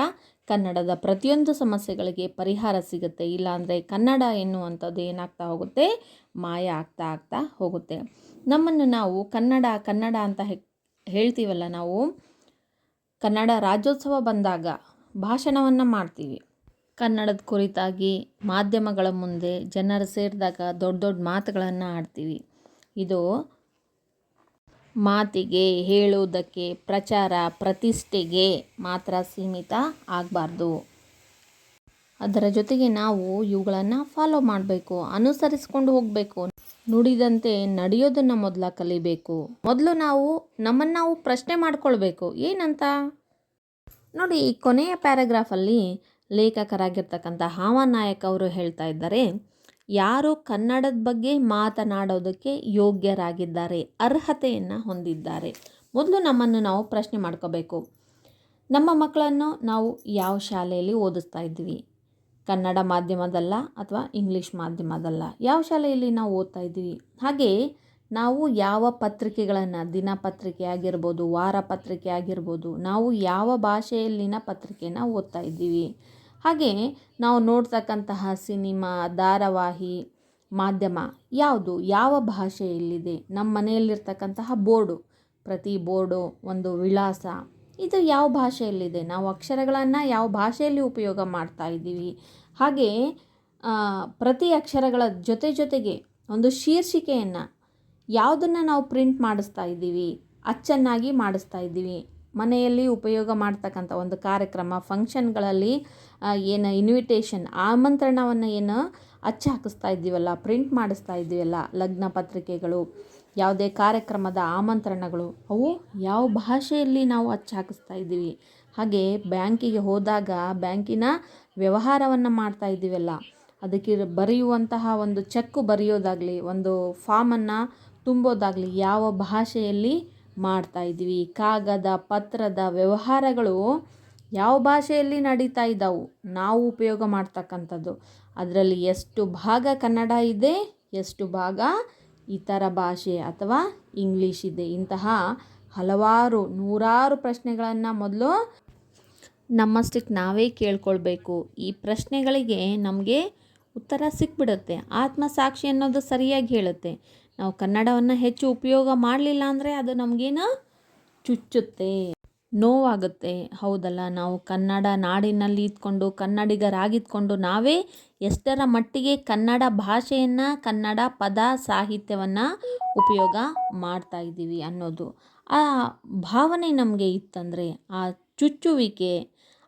ಕನ್ನಡದ ಪ್ರತಿಯೊಂದು ಸಮಸ್ಯೆಗಳಿಗೆ ಪರಿಹಾರ ಸಿಗುತ್ತೆ. ಇಲ್ಲಾಂದರೆ ಕನ್ನಡ ಎನ್ನುವಂಥದ್ದು ಏನಾಗ್ತಾ ಹೋಗುತ್ತೆ? ಮಾಯ ಆಗ್ತಾ ಆಗ್ತಾ ಹೋಗುತ್ತೆ. ನಮ್ಮನ್ನು ನಾವು ಕನ್ನಡ ಕನ್ನಡ ಅಂತ ಹೇಳ್ತೀವಲ್ಲ ನಾವು? ಕನ್ನಡ ರಾಜ್ಯೋತ್ಸವ ಬಂದಾಗ ಭಾಷಣವನ್ನು ಮಾಡ್ತೀವಿ. ಕನ್ನಡದ ಕುರಿತಾಗಿ ಮಾಧ್ಯಮಗಳ ಮುಂದೆ ಜನರು ಸೇರಿದಾಗ ದೊಡ್ಡ ದೊಡ್ಡ ಮಾತುಗಳನ್ನು ಆಡ್ತೀವಿ. ಇದು ಮಾತಿಗೆ, ಹೇಳುವುದಕ್ಕೆ, ಪ್ರಚಾರ, ಪ್ರತಿಷ್ಠೆಗೆ ಮಾತ್ರ ಸೀಮಿತ ಆಗಬಾರ್ದು. ಅದರ ಜೊತೆಗೆ ನಾವು ಇವುಗಳನ್ನು ಫಾಲೋ ಮಾಡಬೇಕು, ಅನುಸರಿಸಿಕೊಂಡು ಹೋಗಬೇಕು. ನುಡಿದಂತೆ ನಡೆಯೋದನ್ನು ಮೊದಲ ಕಲಿಬೇಕು. ಮೊದಲು ನಾವು ನಮ್ಮನ್ನು ನಾವು ಪ್ರಶ್ನೆ ಮಾಡಿಕೊಳ್ಬೇಕು. ಏನಂತ? ನೋಡಿ, ಈ ಕೊನೆಯ ಪ್ಯಾರಾಗ್ರಾಫಲ್ಲಿ ಲೇಖಕರಾಗಿರ್ತಕ್ಕಂಥ ಹಾವನಾಯಕ್ ಅವರು ಹೇಳ್ತಾ ಇದ್ದಾರೆ, ಯಾರು ಕನ್ನಡದ ಬಗ್ಗೆ ಮಾತನಾಡೋದಕ್ಕೆ ಯೋಗ್ಯರಾಗಿದ್ದಾರೆ, ಅರ್ಹತೆಯನ್ನು ಹೊಂದಿದ್ದಾರೆ. ಮೊದಲು ನಮ್ಮನ್ನು ನಾವು ಪ್ರಶ್ನೆ ಮಾಡ್ಕೋಬೇಕು. ನಮ್ಮ ಮಕ್ಕಳನ್ನು ನಾವು ಯಾವ ಶಾಲೆಯಲ್ಲಿ ಓದಿಸ್ತಾ ಇದ್ವಿ ಕನ್ನಡ ಮಾಧ್ಯಮದಲ್ಲ ಅಥವಾ ಇಂಗ್ಲೀಷ್ ಮಾಧ್ಯಮದಲ್ಲ? ಯಾವ ಶಾಲೆಯಲ್ಲಿ ನಾವು ಓದ್ತಾ ಇದ್ದೀವಿ? ಹಾಗೆ ನಾವು ಯಾವ ಪತ್ರಿಕೆಗಳನ್ನು ದಿನಪತ್ರಿಕೆ ಆಗಿರ್ಬೋದು ವಾರ ಪತ್ರಿಕೆ ಆಗಿರ್ಬೋದು, ನಾವು ಯಾವ ಭಾಷೆಯಲ್ಲಿನ ಪತ್ರಿಕೆನ ಓದ್ತಾ ಇದ್ದೀವಿ? ಹಾಗೆ ನಾವು ನೋಡ್ತಕ್ಕಂತಹ ಸಿನಿಮಾ, ಧಾರಾವಾಹಿ, ಮಾಧ್ಯಮ ಯಾವುದು? ಯಾವ ಭಾಷೆಯಲ್ಲಿದೆ ನಮ್ಮ ಮನೆಯಲ್ಲಿರ್ತಕ್ಕಂತಹ ಬೋರ್ಡು, ಪ್ರತಿ ಬೋರ್ಡು ಒಂದು ವಿಳಾಸ. ಇದು ಯಾವ ಭಾಷೆಯಲ್ಲಿದೆ? ನಾವು ಅಕ್ಷರಗಳನ್ನು ಯಾವ ಭಾಷೆಯಲ್ಲಿ ಉಪಯೋಗ ಮಾಡ್ತಾ ಇದ್ದೀವಿ? ಹಾಗೆ ಪ್ರತಿ ಅಕ್ಷರಗಳ ಜೊತೆ ಜೊತೆಗೆ ಒಂದು ಶೀರ್ಷಿಕೆಯನ್ನು ಯಾವುದನ್ನು ನಾವು ಪ್ರಿಂಟ್ ಮಾಡಿಸ್ತಾ ಇದ್ದೀವಿ? ಅಚ್ಚನ್ನಾಗಿ ಮಾಡಿಸ್ತಾ ಇದ್ದೀವಿ? ಮನೆಯಲ್ಲಿ ಉಪಯೋಗ ಮಾಡ್ತಕ್ಕಂಥ ಒಂದು ಕಾರ್ಯಕ್ರಮ ಫಂಕ್ಷನ್ಗಳಲ್ಲಿ ಏನು ಇನ್ವಿಟೇಷನ್ ಆಮಂತ್ರಣವನ್ನು ಏನು ಅಚ್ಚು ಹಾಕಿಸ್ತಾ ಇದ್ದೀವಲ್ಲ ಪ್ರಿಂಟ್ ಮಾಡಿಸ್ತಾ ಇದ್ದೀವಲ್ಲ, ಲಗ್ನ ಪತ್ರಿಕೆಗಳು, ಯಾವುದೇ ಕಾರ್ಯಕ್ರಮದ ಆಮಂತ್ರಣಗಳು, ಅವು ಯಾವ ಭಾಷೆಯಲ್ಲಿ ನಾವು ಅಚ್ಚು ಹಾಕಿಸ್ತಾ ಇದ್ದೀವಿ? ಹಾಗೆ ಬ್ಯಾಂಕಿಗೆ ಹೋದಾಗ ಬ್ಯಾಂಕಿನ ವ್ಯವಹಾರವನ್ನು ಮಾಡ್ತಾ ಇದ್ದೀವಲ್ಲ, ಅದಕ್ಕೆ ಬರೆಯುವಂತಹ ಒಂದು ಚೆಕ್ಕು ಬರೆಯೋದಾಗಲಿ, ಒಂದು ಫಾರ್ಮನ್ನು ತುಂಬೋದಾಗಲಿ, ಯಾವ ಭಾಷೆಯಲ್ಲಿ ಮಾಡ್ತಾ ಇದ್ದೀವಿ ಕಾಗದ, ಪತ್ರದ ವ್ಯವಹಾರಗಳು ಯಾವ ಭಾಷೆಯಲ್ಲಿ ನಡೀತಾ ಇದ್ದಾವೆ? ನಾವು ಉಪಯೋಗ ಮಾಡ್ತಕ್ಕಂಥದ್ದು. ಅದರಲ್ಲಿ ಎಷ್ಟು ಭಾಗ ಕನ್ನಡ ಇದೆ, ಎಷ್ಟು ಭಾಗ ಇತರ ಭಾಷೆ ಅಥವಾ ಇಂಗ್ಲೀಷ್ ಇದೆ. ಇಂತಹ ಹಲವಾರು, ನೂರಾರು ಪ್ರಶ್ನೆಗಳನ್ನು ಮೊದಲು ನಮ್ಮಷ್ಟಕ್ಕೆ ನಾವೇ ಕೇಳ್ಕೊಳ್ಬೇಕು. ಈ ಪ್ರಶ್ನೆಗಳಿಗೆ ನಮಗೆ ಉತ್ತರ ಸಿಕ್ಬಿಡುತ್ತೆ. ಆತ್ಮಸಾಕ್ಷಿ ಅನ್ನೋದು ಸರಿಯಾಗಿ ಹೇಳುತ್ತೆ. ನಾವು ಕನ್ನಡವನ್ನು ಹೆಚ್ಚು ಉಪಯೋಗ ಮಾಡಲಿಲ್ಲ ಅಂದರೆ ಅದು ನಮಗೇನು ಚುಚ್ಚುತ್ತೆ, ನೋವಾಗುತ್ತೆ. ಹೌದಲ್ಲ, ನಾವು ಕನ್ನಡ ನಾಡಿನಲ್ಲಿ ಇದ್ಕೊಂಡು, ಕನ್ನಡಿಗರಾಗಿದ್ಕೊಂಡು ನಾವೇ ಎಷ್ಟರ ಮಟ್ಟಿಗೆ ಕನ್ನಡ ಭಾಷೆಯನ್ನು, ಕನ್ನಡ ಪದ ಸಾಹಿತ್ಯವನ್ನು ಉಪಯೋಗ ಮಾಡ್ತಾ ಇದ್ದೀವಿ ಅನ್ನೋದು. ಆ ಭಾವನೆ ನಮಗೆ ಇತ್ತಂದರೆ ಆ ಚುಚ್ಚುವಿಕೆ,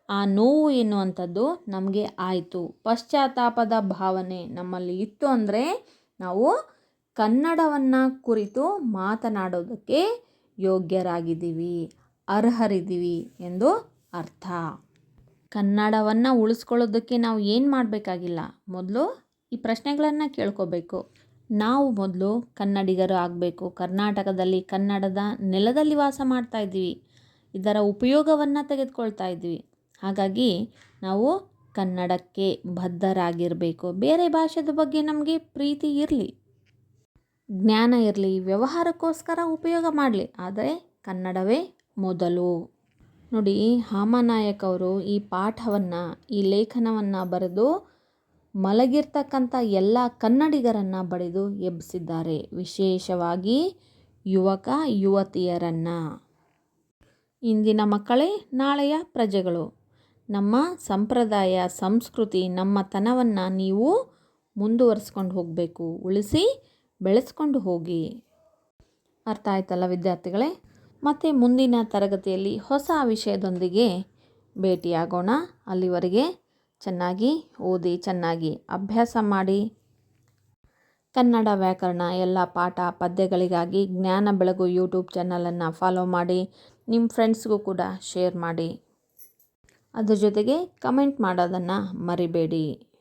ಆ ನೋವು ಎನ್ನುವಂಥದ್ದು ನಮಗೆ ಆಯಿತು. ಪಶ್ಚಾತ್ತಾಪದ ಭಾವನೆ ನಮ್ಮಲ್ಲಿ ಇತ್ತು ಅಂದರೆ ನಾವು ಕನ್ನಡವನ್ನು ಕುರಿತು ಮಾತನಾಡೋದಕ್ಕೆ ಯೋಗ್ಯರಾಗಿದ್ದೀವಿ, ಅರ್ಹರಿದ್ದೀವಿ ಎಂದು ಅರ್ಥ. ಕನ್ನಡವನ್ನು ಉಳಿಸ್ಕೊಳ್ಳೋದಕ್ಕೆ ನಾವು ಏನು ಮಾಡಬೇಕಾಗಿಲ್ಲ? ಮೊದಲು ಈ ಪ್ರಶ್ನೆಗಳನ್ನು ಕೇಳ್ಕೋಬೇಕು. ನಾವು ಮೊದಲು ಕನ್ನಡಿಗರು ಆಗಬೇಕು. ಕರ್ನಾಟಕದಲ್ಲಿ ಕನ್ನಡದ ನೆಲದಲ್ಲಿ ವಾಸ ಮಾಡ್ತಾ ಇದ್ದೀವಿ. ಇದರ ಉಪಯೋಗವನ್ನು ತೆಗೆದುಕೊಳ್ತಾ ಇದ್ದೀವಿ. ಹಾಗಾಗಿ ನಾವು ಕನ್ನಡಕ್ಕೆ ಬದ್ಧರಾಗಿರಬೇಕು. ಬೇರೆ ಭಾಷೆದ ಬಗ್ಗೆ ನಮಗೆ ಪ್ರೀತಿ ಇರಲಿ. ಜ್ಞಾನ ಇರಲಿ, ವ್ಯವಹಾರಕ್ಕೋಸ್ಕರ ಉಪಯೋಗ ಮಾಡಲಿ. ಆದರೆ ಕನ್ನಡವೇ ಮೊದಲು. ನೋಡಿ, ಹಾಮನಾಯಕ್ ಅವರು ಈ ಪಾಠವನ್ನು, ಈ ಲೇಖನವನ್ನು ಬರೆದು ಮಲಗಿರ್ತಕ್ಕಂಥ ಎಲ್ಲ ಕನ್ನಡಿಗರನ್ನು ಬಡಿದು ಎಬ್ಬಿಸಿದ್ದಾರೆ. ವಿಶೇಷವಾಗಿ ಯುವಕ, ಯುವತಿಯರನ್ನು. ಇಂದಿನ ಮಕ್ಕಳೇ, ನಾಳೆಯ ಪ್ರಜೆಗಳು. ನಮ್ಮ ಸಂಪ್ರದಾಯ, ಸಂಸ್ಕೃತಿ ನಮ್ಮತನವನ್ನು ನೀವು ಮುಂದುವರಿಸ್ಕೊಂಡು ಹೋಗಬೇಕು. ಉಳಿಸಿ ಬೆಳೆಸ್ಕೊಂಡು ಹೋಗಿ. ಅರ್ಥ ಆಯ್ತಲ್ಲ ವಿದ್ಯಾರ್ಥಿಗಳೇ? ಮತ್ತು ಮುಂದಿನ ತರಗತಿಯಲ್ಲಿ ಹೊಸ ವಿಷಯದೊಂದಿಗೆ ಭೇಟಿಯಾಗೋಣ. ಅಲ್ಲಿವರೆಗೆ ಚೆನ್ನಾಗಿ ಓದಿ, ಚೆನ್ನಾಗಿ ಅಭ್ಯಾಸ ಮಾಡಿ. ಕನ್ನಡ ವ್ಯಾಕರಣ ಎಲ್ಲ ಪಾಠ ಪದ್ಯಗಳಿಗಾಗಿ ಜ್ಞಾನ ಬೆಳಗು ಯೂಟ್ಯೂಬ್ ಚಾನಲನ್ನು ಫಾಲೋ ಮಾಡಿ, ನಿಮ್ಮ ಫ್ರೆಂಡ್ಸ್ಗೂ ಕೂಡ ಶೇರ್ ಮಾಡಿ. ಅದರ ಜೊತೆಗೆ ಕಮೆಂಟ್ ಮಾಡೋದನ್ನು ಮರಿಬೇಡಿ.